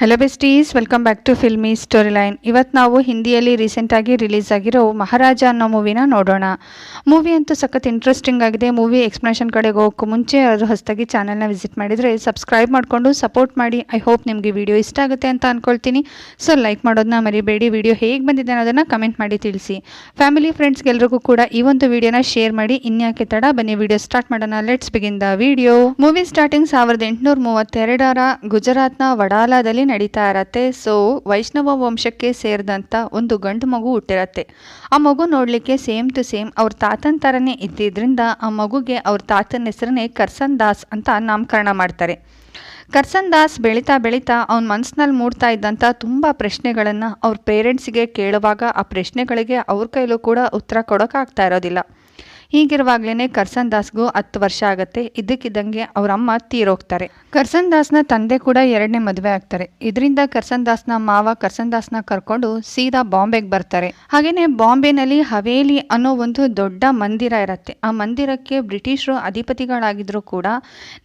Hello besties welcome back to filmy story line ಇವತ್ತು ನಾವು ಹಿಂದಿಯಲ್ಲಿ ರೀಸೆಂಟಾಗಿ ರಿಲೀಸ್ ಆಗಿರೋ ಮಹಾರಾಜ ಅನ್ನೋ ಮೂವಿನ ನೋಡೋಣ. ಮೂವಿ ಅಂತೂ ಸಖತ್ ಇಂಟ್ರೆಸ್ಟಿಂಗ್ ಆಗಿದೆ. ಮೂವಿ ಎಕ್ಸ್ಪ್ಲನೇಷನ್ ಕಡೆಗೆ ಹೋಗೋಕ್ಕೂ ಮುಂಚೆ ಅದು ಹೊಸದಾಗಿ ಚಾನಲ್ನ ವಿಸಿಟ್ ಮಾಡಿದರೆ ಸಬ್ಸ್ಕ್ರೈಬ್ ಮಾಡಿಕೊಂಡು ಸಪೋರ್ಟ್ ಮಾಡಿ. ಐ ಹೋಪ್ ನಿಮಗೆ ವಿಡಿಯೋ ಇಷ್ಟ ಆಗುತ್ತೆ ಅಂತ ಅಂದ್ಕೊಳ್ತೀನಿ ಸೊ ಲೈಕ್ ಮಾಡೋದನ್ನ ಮರಿಬೇಡಿ. ವಿಡಿಯೋ ಹೇಗೆ ಬಂದಿದೆ ಅನ್ನೋದನ್ನು ಕಮೆಂಟ್ ಮಾಡಿ ತಿಳಿಸಿ. ಫ್ಯಾಮಿಲಿ ಫ್ರೆಂಡ್ಸ್ಗೆಲ್ರಿಗೂ ಕೂಡ ಈ ಒಂದು ವಿಡಿಯೋನ ಶೇರ್ ಮಾಡಿ. ಇನ್ಯಾಕೆ ತಡ? ಬನ್ನಿ ವಿಡಿಯೋ ಸ್ಟಾರ್ಟ್ ಮಾಡೋಣ. Let's begin the video movie starting ಸಾವಿರದ ಎಂಟುನೂರ ಮೂವತ್ತೆರಡರ ಗುಜರಾತ್ನ ವಡಾಲಾದಲ್ಲಿ ನಡೀತಾ ಇರತ್ತೆ. ಸೊ, ವೈಷ್ಣವ ವಂಶಕ್ಕೆ ಸೇರಿದಂಥ ಒಂದು ಗಂಡು ಮಗು ಹುಟ್ಟಿರತ್ತೆ. ಆ ಮಗು ನೋಡಲಿಕ್ಕೆ ಸೇಮ್ ಟು ಸೇಮ್ ಅವ್ರ ತಾತನ ಥರನೇ ಇದ್ದಿದ್ದರಿಂದ ಆ ಮಗುಗೆ ಅವ್ರ ತಾತನ ಹೆಸರನ್ನೇ ಕರ್ಸನ್ ದಾಸ್ ಅಂತ ನಾಮಕರಣ ಮಾಡ್ತಾರೆ. ಕರ್ಸನ್ ದಾಸ್ ಬೆಳೀತಾ ಬೆಳೀತಾ ಅವ್ನ ಮನಸ್ಸಿನಲ್ಲಿ ಮೂಡ್ತಾ ಇದ್ದಂಥ ತುಂಬ ಪ್ರಶ್ನೆಗಳನ್ನು ಅವ್ರ ಪೇರೆಂಟ್ಸಿಗೆ ಕೇಳುವಾಗ ಆ ಪ್ರಶ್ನೆಗಳಿಗೆ ಅವ್ರ ಕೈಲೂ ಕೂಡ ಉತ್ತರ ಕೊಡೋಕ್ಕಾಗ್ತಾ ಇರೋದಿಲ್ಲ. ಹೀಗಿರುವಾಗಲೇ ಕರ್ಸನ್ ದಾಸ್ಗೂ ಹತ್ತು ವರ್ಷ ಆಗುತ್ತೆ. ಇದಕ್ಕಿದ್ದಂಗೆ ಅವ್ರ ಅಮ್ಮ ತೀರೋಗ್ತಾರೆ. ಕರ್ಸನ್ ದಾಸ್ನ ತಂದೆ ಕೂಡ ಎರಡನೇ ಮದುವೆ ಆಗ್ತಾರೆ. ಇದರಿಂದ ಕರ್ಸನ್ ದಾಸ್ನ ಮಾವ ಕರ್ಸನ್ ದಾಸ್ನ ಕರ್ಕೊಂಡು ಸೀದಾ ಬಾಂಬೆಗೆ ಬರ್ತಾರೆ. ಹಾಗೇನೆ ಬಾಂಬೆನಲ್ಲಿ ಹವೇಲಿ ಅನ್ನೋ ಒಂದು ದೊಡ್ಡ ಮಂದಿರ ಇರತ್ತೆ. ಆ ಮಂದಿರಕ್ಕೆ ಬ್ರಿಟಿಷರು ಅಧಿಪತಿಗಳಾಗಿದ್ರು ಕೂಡ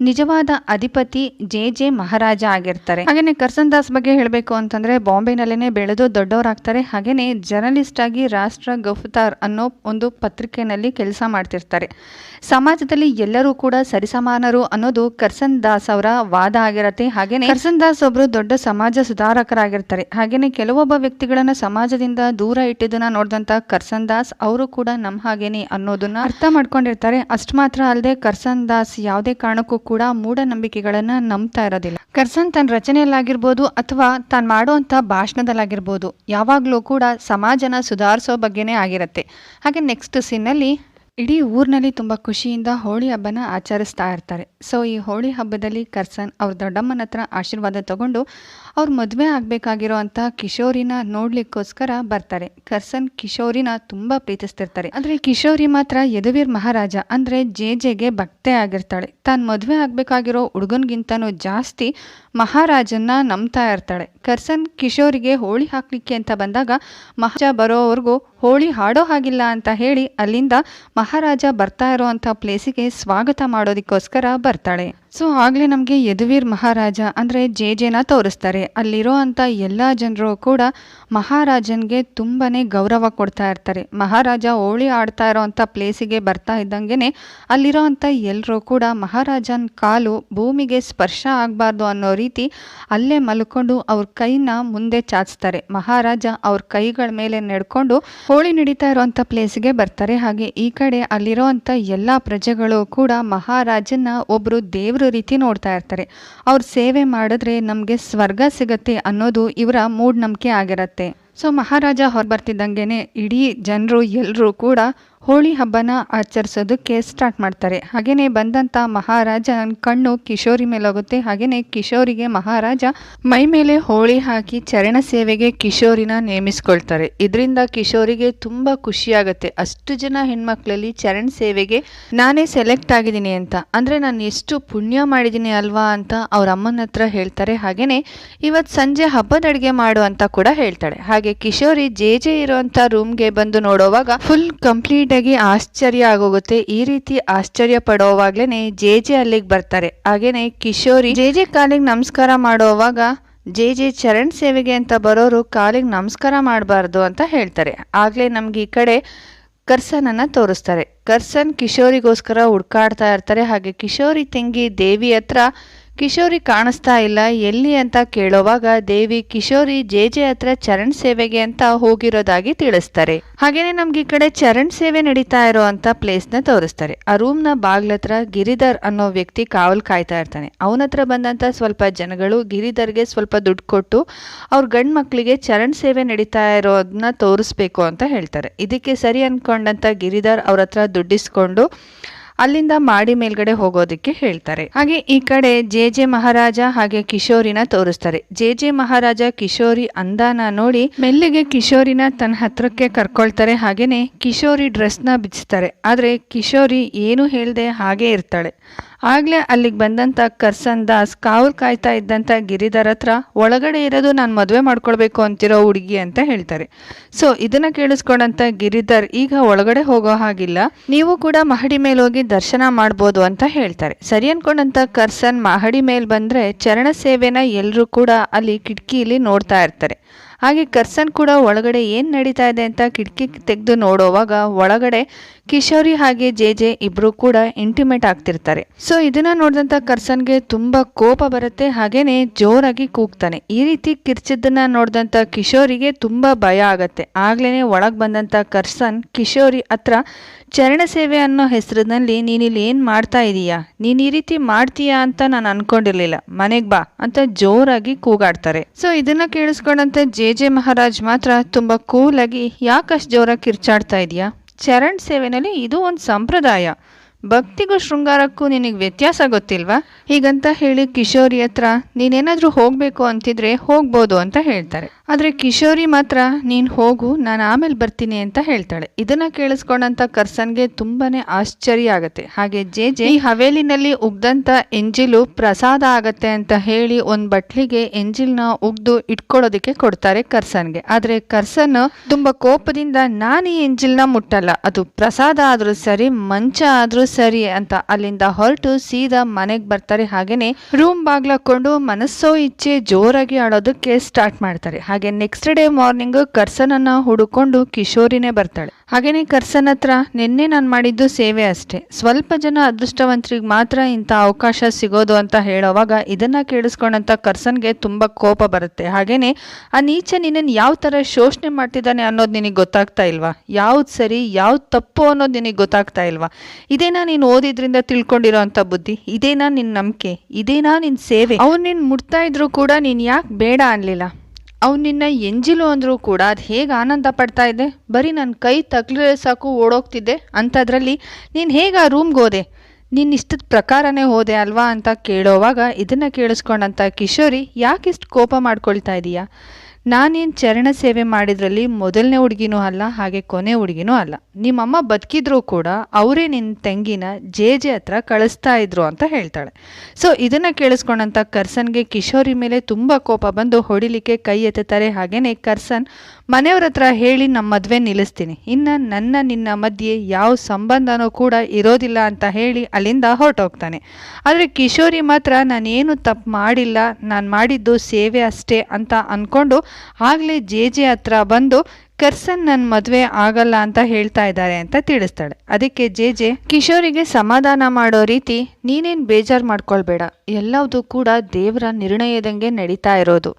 ನಿಜವಾದ ಅಧಿಪತಿ ಜೆ ಜೆ ಮಹಾರಾಜ ಆಗಿರ್ತಾರೆ. ಹಾಗೇನೆ ಕರ್ಸನ್ ದಾಸ್ ಬಗ್ಗೆ ಹೇಳಬೇಕು ಅಂತಂದ್ರೆ ಬಾಂಬೆನಲ್ಲೇನೆ ಬೆಳೆದು ದೊಡ್ಡವರಾಗ್ತಾರೆ. ಹಾಗೇನೆ ಜರ್ನಲಿಸ್ಟ್ ಆಗಿ ರಾಷ್ಟ್ರ ಗಫ್ತಾರ್ ಅನ್ನೋ ಒಂದು ಪತ್ರಿಕೆಯಲ್ಲಿ ಕೆಲಸ ಮಾಡ್ತಿರ್ತಾರೆ. ಸಮಾಜದಲ್ಲಿ ಎಲ್ಲರೂ ಕೂಡ ಸರಿಸಮಾನರು ಅನ್ನೋದು ಕರ್ಸನ್ ದಾಸ್ ಅವರ ವಾದ ಆಗಿರತ್ತೆ. ಹಾಗೇನೆ ಕರ್ಸನ್ ದಾಸ್ ಒಬ್ರು ದೊಡ್ಡ ಸಮಾಜ ಸುಧಾರಕರಾಗಿರ್ತಾರೆ. ಹಾಗೇನೆ ಕೆಲವೊಬ್ಬ ವ್ಯಕ್ತಿಗಳನ್ನ ಸಮಾಜದಿಂದ ದೂರ ಇಟ್ಟಿದ್ದನ್ನ ನೋಡಿದಂತ ಕರ್ಸನ್ ದಾಸ್ ಅವರು ಕೂಡ ನಮ್ಮ ಹಾಗೇನೆ ಅನ್ನೋದನ್ನ ಅರ್ಥ ಮಾಡ್ಕೊಂಡಿರ್ತಾರೆ. ಅಷ್ಟು ಮಾತ್ರ ಅಲ್ಲದೆ ಕರ್ಸನ್ ದಾಸ್ ಯಾವುದೇ ಕಾರಣಕ್ಕೂ ಕೂಡ ಮೂಢನಂಬಿಕೆಗಳನ್ನ ನಂಬ್ತಾ ಇರೋದಿಲ್ಲ. ಕರ್ಸನ್ ತನ್ನ ರಚನೆಯಲ್ಲಾಗಿರ್ಬೋದು ಅಥವಾ ತಾನು ಮಾಡುವಂತ ಭಾಷಣದಲ್ಲಾಗಿರ್ಬೋದು ಯಾವಾಗಲೂ ಕೂಡ ಸಮಾಜನ ಸುಧಾರಿಸೋ ಬಗ್ಗೆನೇ ಆಗಿರುತ್ತೆ. ಹಾಗೆ ನೆಕ್ಸ್ಟ್ ಸೀನಲ್ಲಿ ಇಡೀ ಊರಿನಲ್ಲಿ ತುಂಬ ಖುಷಿಯಿಂದ ಹೋಳಿ ಹಬ್ಬನ ಆಚರಿಸ್ತಾ ಇರ್ತಾರೆ. ಸೊ ಈ ಹೋಳಿ ಹಬ್ಬದಲ್ಲಿ ಕರ್ಸನ್ ಅವ್ರ ದೊಡ್ಡಮ್ಮನ ಹತ್ರ ಆಶೀರ್ವಾದ ತಗೊಂಡು ಅವ್ರ ಮದುವೆ ಆಗಬೇಕಾಗಿರೋ ಅಂತ ಕಿಶೋರಿನ ನೋಡ್ಲಿಕ್ಕೋಸ್ಕರ ಬರ್ತಾರೆ. ಕರ್ಸನ್ ಕಿಶೋರಿನ ತುಂಬ ಪ್ರೀತಿಸ್ತಿರ್ತಾರೆ. ಆದರೆ ಕಿಶೋರಿ ಮಾತ್ರ ಯದುವೀರ್ ಮಹಾರಾಜ ಅಂದರೆ ಜೆ ಜೆಗೆ ಭಕ್ತೆ ಆಗಿರ್ತಾಳೆ. ತಾನು ಮದುವೆ ಆಗಬೇಕಾಗಿರೋ ಹುಡುಗನ್ಗಿಂತನೂ ಜಾಸ್ತಿ ಮಹಾರಾಜನ್ನ ನಂಬ್ತಾ ಇರ್ತಾಳೆ. ಕರ್ಸನ್ ಕಿಶೋರಿಗೆ ಹೋಳಿ ಹಾಕ್ಲಿಕ್ಕೆ ಅಂತ ಬಂದಾಗ ಮಹಾರಾಜ ಬರೋವರೆಗೂ ಹೋಳಿ ಹಾಡೋ ಹಾಗಿಲ್ಲ ಅಂತ ಹೇಳಿ ಅಲ್ಲಿಂದ ಮಹಾರಾಜ ಬರ್ತಾ ಇರೋವಂಥ ಪ್ಲೇಸಿಗೆ ಸ್ವಾಗತ ಮಾಡೋದಕ್ಕೋಸ್ಕರ ಬರ್ತಾಳೆ. ಸೊ ಆಗಲೇ ನಮಗೆ ಯದುವೀರ್ ಮಹಾರಾಜ ಅಂದರೆ ಜೆ ಜೆನ ತೋರಿಸ್ತಾರೆ. ಅಲ್ಲಿರೋ ಅಂಥ ಎಲ್ಲ ಜನರು ಕೂಡ ಮಹಾರಾಜನಿಗೆ ತುಂಬಾ ಗೌರವ ಕೊಡ್ತಾ ಇರ್ತಾರೆ. ಮಹಾರಾಜ ಹೋಳಿ ಆಡ್ತಾ ಇರೋವಂಥ ಪ್ಲೇಸಿಗೆ ಬರ್ತಾ ಇದ್ದಂಗೆ ಅಲ್ಲಿರೋ ಅಂಥ ಎಲ್ಲರೂ ಕೂಡ ಮಹಾರಾಜನ ಕಾಲು ಭೂಮಿಗೆ ಸ್ಪರ್ಶ ಆಗಬಾರ್ದು ಅನ್ನೋ ರೀತಿ ಅಲ್ಲೇ ಮಲ್ಕೊಂಡು ಅವ್ರ ಕೈನ ಮುಂದೆ ಚಾಚ್ತಾರೆ. ಮಹಾರಾಜ ಅವ್ರ ಕೈಗಳ ಮೇಲೆ ನಡ್ಕೊಂಡು ಹೋಳಿ ನಡೀತಾ ಇರೋವಂಥ ಪ್ಲೇಸ್ಗೆ ಬರ್ತಾರೆ. ಹಾಗೆ ಈ ಕಡೆ ಅಲ್ಲಿರೋ ಎಲ್ಲಾ ಎಲ್ಲ ಪ್ರಜೆಗಳು ಕೂಡ ಮಹಾರಾಜನ್ನ ಒಬ್ರು ದೇವ್ರ ರೀತಿ ನೋಡ್ತಾ ಇರ್ತಾರೆ. ಅವ್ರ ಸೇವೆ ಮಾಡಿದ್ರೆ ನಮಗೆ ಸ್ವರ್ಗ ಸಿಗತ್ತೆ ಅನ್ನೋದು ಇವರ ಮೂಢನಂಬಿಕೆ ಆಗಿರತ್ತೆ. ಸೊ ಮಹಾರಾಜ ಹೊರ ಬರ್ತಿದ್ದಂಗೆನೆ ಇಡೀ ಜನರು ಎಲ್ಲರೂ ಕೂಡ ಹೋಳಿ ಹಬ್ಬನ ಆಚರಿಸೋದಕ್ಕೆ ಸ್ಟಾರ್ಟ್ ಮಾಡ್ತಾರೆ. ಹಾಗೆಯೇ ಬಂದಂಥ ಮಹಾರಾಜನ ಕಣ್ಣು ಕಿಶೋರಿ ಮೇಲೆ ಹೋಗುತ್ತೆ ಹಾಗೆಯೇ ಕಿಶೋರಿಗೆ ಮಹಾರಾಜ ಮೈ ಮೇಲೆ ಹೋಳಿ ಹಾಕಿ ಚರಣ ಸೇವೆಗೆ ಕಿಶೋರಿನ ನೇಮಿಸ್ಕೊಳ್ತಾರೆ. ಇದರಿಂದ ಕಿಶೋರಿಗೆ ತುಂಬ ಖುಷಿಯಾಗುತ್ತೆ. ಅಷ್ಟು ಜನ ಹೆಣ್ಮಕ್ಳಲ್ಲಿ ಚರಣ ಸೇವೆಗೆ ನಾನೇ ಸೆಲೆಕ್ಟ್ ಆಗಿದ್ದೀನಿ ಅಂತ. ಅಂದರೆ ನಾನು ಎಷ್ಟು ಪುಣ್ಯ ಮಾಡಿದ್ದೀನಿ ಅಲ್ವಾ ಅಂತ ಅವ್ರ ಅಮ್ಮನ ಹತ್ರ ಹೇಳ್ತಾರೆ. ಹಾಗೆಯೇ ಇವತ್ತು ಸಂಜೆ ಹಬ್ಬದ ಅಡುಗೆ ಮಾಡು ಅಂತ ಕೂಡ ಹೇಳ್ತಾಳೆ. ಹಾಗೆ ಕಿಶೋರಿ ಜೆ ಜೆ ಇರುವಂಥ ರೂಮ್ಗೆ ಬಂದು ನೋಡೋವಾಗ ಫುಲ್ ಕಂಪ್ಲೀಟ್ ಆಗಿ ಆಶ್ಚರ್ಯ ಆಗೋಗುತ್ತೆ. ಈ ರೀತಿ ಆಶ್ಚರ್ಯ ಪಡೋವಾಗ್ಲೇನೆ ಜೆ ಜೆ ಅಲ್ಲಿಗೆ ಬರ್ತಾರೆ. ಹಾಗೇನೆ ಕಿಶೋರಿ ಜೆ ಜೆ ಕಾಲಿಗೆ ನಮಸ್ಕಾರ ಮಾಡೋವಾಗ ಜೆ ಜೆ ಚರಣ್ ಸೇವೆಗೆ ಅಂತ ಬರೋರು ಕಾಲಿಗೆ ನಮಸ್ಕಾರ ಮಾಡಬಾರ್ದು ಅಂತ ಹೇಳ್ತಾರೆ. ಆಗಲೇ ನಮ್ಗೆ ಈ ಕಡೆ ಕರ್ಸನನ್ನು ತೋರಿಸ್ತಾರೆ. ಕರ್ಸನ್ ಕಿಶೋರಿಗೋಸ್ಕರ ಹುಡ್ಕಾಡ್ತಾ ಇರ್ತಾರೆ. ಹಾಗೆ ಕಿಶೋರಿ ತಂಗಿ ದೇವಿ ಹತ್ರ ಕಿಶೋರಿ ಕಾಣಿಸ್ತಾ ಇಲ್ಲ. ಎಲ್ಲಿ ಅಂತ ಕೇಳೋವಾಗ ದೇವಿ, ಕಿಶೋರಿ, ಜೆ ಜೆ ಹತ್ರ ಚರಣ್ ಸೇವೆಗೆ ಅಂತ ಹೋಗಿರೋದಾಗಿ ತಿಳಿಸ್ತಾರೆ. ಹಾಗೇನೆ ನಮ್ಗೆ ಈ ಕಡೆ ಚರಣ್ ಸೇವೆ ನಡೀತಾ ಇರೋ ಅಂತ ನ ತೋರಿಸ್ತಾರೆ. ಆ ರೂಮ್ನ ಬಾಗ್ಲ ಹತ್ರ ಗಿರಿಧರ್ ಅನ್ನೋ ವ್ಯಕ್ತಿ ಕಾವಲ್ ಕಾಯ್ತಾ ಇರ್ತಾನೆ. ಅವನ ಹತ್ರ ಬಂದಂತ ಸ್ವಲ್ಪ ಜನಗಳು ಗಿರಿಧರ್ಗೆ ಸ್ವಲ್ಪ ದುಡ್ಡು ಕೊಟ್ಟು ಅವ್ರ ಗಂಡು ಮಕ್ಕಳಿಗೆ ಚರಣ್ ಸೇವೆ ನಡೀತಾ ಇರೋದನ್ನ ತೋರಿಸ್ಬೇಕು ಅಂತ ಹೇಳ್ತಾರೆ. ಇದಕ್ಕೆ ಸರಿ ಅನ್ಕೊಂಡಂತ ಗಿರಿಧರ್ ಅವ್ರ ಹತ್ರ ದುಡ್ಡಿಸ್ಕೊಂಡು ಅಲ್ಲಿಂದ ಮಾಡಿ ಮೇಲ್ಗಡೆ ಹೋಗೋದಕ್ಕೆ ಹೇಳ್ತಾರೆ. ಹಾಗೆ ಈ ಕಡೆ ಜೆ ಜೆ ಮಹಾರಾಜ ಹಾಗೆ ಕಿಶೋರಿನ ತೋರಿಸ್ತಾರೆ. ಜೆ ಜೆ ಮಹಾರಾಜ ಕಿಶೋರಿ ಅಂದಾನ ನೋಡಿ ಮೆಲ್ಲಿಗೆ ಕಿಶೋರಿನ ತನ್ನ ಹತ್ರಕ್ಕೆ ಕರ್ಕೊಳ್ತಾರೆ. ಹಾಗೇನೆ ಕಿಶೋರಿ ಡ್ರೆಸ್ನ ಬಿಚ್ತಾರೆ ಆದ್ರೆ ಕಿಶೋರಿ ಏನು ಹೇಳ್ದೆ ಹಾಗೆ ಇರ್ತಾಳೆ. ಆಗ್ಲೇ ಅಲ್ಲಿಗೆ ಬಂದಂತ ಕರ್ಸನ್ ದಾಸ್ ಕಾವಲ್ ಕಾಯ್ತಾ ಇದ್ದಂತ ಗಿರಿಧರ್ ಹತ್ರ, ಒಳಗಡೆ ಇರೋದು ನಾನು ಮದುವೆ ಮಾಡ್ಕೊಳ್ಬೇಕು ಅಂತಿರೋ ಹುಡುಗಿ ಅಂತ ಹೇಳ್ತಾರೆ. ಸೊ ಇದನ್ನ ಕೇಳಿಸ್ಕೊಂಡಂತ ಗಿರಿಧರ್, ಈಗ ಒಳಗಡೆ ಹೋಗೋ ಹಾಗಿಲ್ಲ, ನೀವು ಕೂಡ ಮಹಡಿ ಮೇಲೆ ಹೋಗಿ ದರ್ಶನ ಮಾಡ್ಬೋದು ಅಂತ ಹೇಳ್ತಾರೆ. ಸರಿ ಅನ್ಕೊಂಡಂತ ಕರ್ಸನ್ ಮಹಡಿ ಮೇಲೆ ಬಂದ್ರೆ ಚರಣ ಸೇವೆನ ಎಲ್ಲರೂ ಕೂಡ ಅಲ್ಲಿ ಕಿಟಕಿಯಲ್ಲಿ ನೋಡ್ತಾ ಇರ್ತಾರೆ. ಹಾಗೆ ಕರ್ಸನ್ ಕೂಡ ಒಳಗಡೆ ಏನು ನಡೀತಾ ಇದೆ ಅಂತ ಕಿಟಕಿ ತೆಗೆದು ನೋಡೋವಾಗ ಒಳಗಡೆ ಕಿಶೋರಿ ಹಾಗೆ ಜೆ ಜೆ ಇಬ್ಬರು ಕೂಡ ಇಂಟಿಮೇಟ್ ಆಗ್ತಿರ್ತಾರೆ. ಸೊ ಇದನ್ನ ನೋಡಿದಂತ ಕರ್ಸನ್ಗೆ ತುಂಬಾ ಕೋಪ ಬರುತ್ತೆ, ಹಾಗೇನೆ ಜೋರಾಗಿ ಕೂಗ್ತಾನೆ. ಈ ರೀತಿ ಕಿರ್ಚಿದ್ದನ್ನ ನೋಡಿದಂತ ಕಿಶೋರಿಗೆ ತುಂಬಾ ಭಯ ಆಗತ್ತೆ. ಆಗ್ಲೇನೆ ಒಳಗೆ ಬಂದಂತ ಕರ್ಸನ್ ಕಿಶೋರಿ ಹತ್ರ, ಚರಣ ಸೇವೆ ಅನ್ನೋ ಹೆಸರಿನಲ್ಲಿ ನೀನಿಲ್ಲಿ ಏನು ಮಾಡ್ತಾ ಇದೀಯಾ? ನೀನು ಈ ರೀತಿ ಮಾಡ್ತೀಯಾ ಅಂತ ನಾನು ಅನ್ಕೊಂಡಿರ್ಲಿಲ್ಲ. ಮನೆಗೆ ಬಾ ಅಂತ ಜೋರಾಗಿ ಕೂಗಾಡ್ತಾರೆ. ಸೊ ಇದನ್ನ ಕೇಳಿಸ್ಕೊಂಡಂತ ಜೆ ಜೆ ಮಹಾರಾಜ್ ಮಾತ್ರ ತುಂಬಾ ಕೂಲ್ ಆಗಿ ಯಾಕಷ್ಟು ಜೋರಾಗಿ ಕಿರ್ಚಾಡ್ತಾ ಇದೀಯಾ? ಚರಣ್ ಸೇವೆನಲ್ಲಿ ಇದು ಒಂದು ಸಂಪ್ರದಾಯ. ಭಕ್ತಿಗೂ ಶೃಂಗಾರಕ್ಕೂ ನಿನಗೆ ವ್ಯತ್ಯಾಸ ಗೊತ್ತಿಲ್ವಾ? ಹೀಗಂತ ಹೇಳಿ ಕಿಶೋರಿ ಹತ್ರ, ನೀನೇನಾದ್ರೂ ಹೋಗ್ಬೇಕು ಅಂತಿದ್ರೆ ಹೋಗ್ಬೋದು ಅಂತ ಹೇಳ್ತಾರೆ. ಆದ್ರೆ ಕಿಶೋರಿ ಮಾತ್ರ, ನೀನ್ ಹೋಗು, ನಾನು ಆಮೇಲೆ ಬರ್ತೀನಿ ಅಂತ ಹೇಳ್ತಾಳೆ. ಇದನ್ನ ಕೇಳಿಸ್ಕೊಂಡಂತ ಕರ್ಸನ್ಗೆ ತುಂಬಾನೇ ಆಶ್ಚರ್ಯ ಆಗತ್ತೆ. ಹಾಗೆ ಜೆ ಜೆ ಈ ಹವೇಲಿನಲ್ಲಿ ಉಗ್ದಂತ ಎಂಜಿಲು ಪ್ರಸಾದ ಆಗತ್ತೆ ಅಂತ ಹೇಳಿ ಒಂದ್ ಬಟ್ಲಿಗೆ ಎಂಜಿಲ್ನ ಉಗ್ದು ಇಟ್ಕೊಳ್ಳೋದಕ್ಕೆ ಕೊಡ್ತಾರೆ ಕರ್ಸನ್ಗೆ. ಆದ್ರೆ ಕರ್ಸನ್ ತುಂಬಾ ಕೋಪದಿಂದ, ನಾನು ಈ ಎಂಜಿಲ್ನ ಮುಟ್ಟಲ್ಲ. ಅದು ಪ್ರಸಾದ ಆದ್ರೂ ಸರಿ, ಮಂಚ ಆದ್ರೂ ಸರಿ ಅಂತ ಅಲ್ಲಿಂದ ಹೊರಟು ಸೀದಾ ಮನೆಗೆ ಬರ್ತಾರೆ ಹಾಗೇನೆ ರೂಮ್ ಬಾಗ್ಲಾಕೊಂಡು ಮನಸ್ಸೋ ಇಚ್ಛೆ ಜೋರಾಗಿ ಆಡೋದಕ್ಕೆ ಸ್ಟಾರ್ಟ್ ಮಾಡ್ತಾರೆ. ಹಾಗೆ ನೆಕ್ಸ್ಟ್ ಡೇ ಮಾರ್ನಿಂಗ್ ಕರ್ಸನನ್ನ ಹುಡುಕೊಂಡು ಕಿಶೋರಿನೇ ಬರ್ತಾಳೆ. ಹಾಗೇನೆ ಕರ್ಸನ್ ಹತ್ರ ನಿನ್ನೆ ನಾನು ಮಾಡಿದ್ದು ಸೇವೆ ಅಷ್ಟೇ. ಸ್ವಲ್ಪ ಜನ ಅದೃಷ್ಟವಂತರಿಗೆ ಮಾತ್ರ ಇಂಥ ಅವಕಾಶ ಸಿಗೋದು ಅಂತ ಹೇಳೋವಾಗ ಇದನ್ನ ಕೇಳಿಸ್ಕೊಂಡಂತ ಕರ್ಸನ್ಗೆ ತುಂಬಾ ಕೋಪ ಬರುತ್ತೆ. ಹಾಗೇನೆ ಆ ನೀಚೆ ನಿನ್ನನ್ನು ಯಾವ ತರ ಶೋಷಣೆ ಮಾಡ್ತಿದ್ದಾನೆ ಅನ್ನೋದು ನಿನಗೆ ಗೊತ್ತಾಗ್ತಾ ಇಲ್ವಾ? ಯಾವ್ದು ಸರಿ, ಯಾವ್ದು ತಪ್ಪು ಅನ್ನೋದು ನಿನಗೆ ಗೊತ್ತಾಗ್ತಾ ಇಲ್ವಾ? ಇದೇನಾ ನೀನು ಓದಿದ್ರಿಂದ ತಿಳ್ಕೊಂಡಿರೋ ಬುದ್ಧಿ. ಇದೇನಾ ನಿನ್ನ ನಂಬಿಕೆ? ಇದೇನಾ ನಿನ್ನ ಸೇವೆ? ಅವ್ನು ನಿನ್ನ ಮುಟ್ತಾ ಇದ್ರು ಕೂಡ ನೀನು ಯಾಕೆ ಬೇಡ ಅನ್ಲಿಲ್ಲ? ಅವ್ನು ನಿನ್ನ ಎಂಜಿಲು ಅಂದರೂ ಕೂಡ ಅದು ಹೇಗೆ ಆನಂದ ಪಡ್ತಾ ಇದೆ? ಬರೀ ನನ್ನ ಕೈ ತಗ್ಲಿರೋ ಸಾಕು ಓಡೋಗ್ತಿದ್ದೆ. ಅಂಥದ್ರಲ್ಲಿ ನೀನು ಹೇಗೆ ಆ ರೂಮ್ಗೆ ಹೋದೆ? ನಿನ್ನ ಇಷ್ಟದ ಪ್ರಕಾರನೇ ಹೋದೆ ಅಲ್ವಾ ಅಂತ ಕೇಳೋವಾಗ ಇದನ್ನು ಕೇಳಿಸ್ಕೊಂಡಂಥ ಕಿಶೋರಿ ಯಾಕಿಷ್ಟು ಕೋಪ ಮಾಡ್ಕೊಳ್ತಾ ಇದೀಯಾ? ನಾನೇನು ಚರಣ ಸೇವೆ ಮಾಡಿದ್ರಲ್ಲಿ ಮೊದಲನೇ ಹುಡುಗಿನೂ ಅಲ್ಲ, ಹಾಗೆ ಕೊನೆ ಹುಡುಗಿನೂ ಅಲ್ಲ. ನಿಮ್ಮಮ್ಮ ಬದುಕಿದ್ರು ಕೂಡ ಅವರೇ ನಿನ್ನ ತಂಗಿನ ಜೆ ಜೆ ಹತ್ರ ಕಳಿಸ್ತಾ ಇದ್ರು ಅಂತ ಹೇಳ್ತಾಳೆ. ಸೊ ಇದನ್ನು ಕೇಳಿಸ್ಕೊಂಡಂಥ ಕರ್ಸನ್ಗೆ ಕಿಶೋರಿ ಮೇಲೆ ತುಂಬ ಕೋಪ ಬಂದು ಹೊಡಿಲಿಕ್ಕೆ ಕೈ ಎತ್ತುತ್ತಾರೆ. ಹಾಗೇನೆ ಕರ್ಸನ್ ಮನೆಯವ್ರ ಹತ್ರ ಹೇಳಿ ನಮ್ಮ ಮದುವೆ ನಿಲ್ಲಿಸ್ತೀನಿ. ಇನ್ನು ನನ್ನ ನಿನ್ನ ಮಧ್ಯೆ ಯಾವ ಸಂಬಂಧನೂ ಕೂಡ ಇರೋದಿಲ್ಲ ಅಂತ ಹೇಳಿ ಅಲ್ಲಿಂದ ಹೊರಟೋಗ್ತಾನೆ. ಆದರೆ ಕಿಶೋರಿ ಮಾತ್ರ ನಾನೇನು ತಪ್ಪು ಮಾಡಿಲ್ಲ, ನಾನು ಮಾಡಿದ್ದು ಸೇವೆ ಅಷ್ಟೇ ಅಂತ ಅಂದ್ಕೊಂಡು ಆಗಲೇ ಜೆ ಜೆ ಹತ್ರ ಬಂದು ಕರ್ಸನ್ ನನ್ನ ಮದುವೆ ಆಗಲ್ಲ ಅಂತ ಹೇಳ್ತಾ ಇದ್ದಾರೆ ಅಂತ ತಿಳಿಸ್ತಾಳೆ. ಅದಕ್ಕೆ ಜೆ ಜೆ ಕಿಶೋರಿಗೆ ಸಮಾಧಾನ ಮಾಡೋ ರೀತಿ ನೀನೇನು ಬೇಜಾರು ಮಾಡ್ಕೊಳ್ಬೇಡ. ಎಲ್ಲವೂ ಕೂಡ ದೇವರ ನಿರ್ಣಯದಂಗೆ ನಡೀತಾ ಇರೋದು.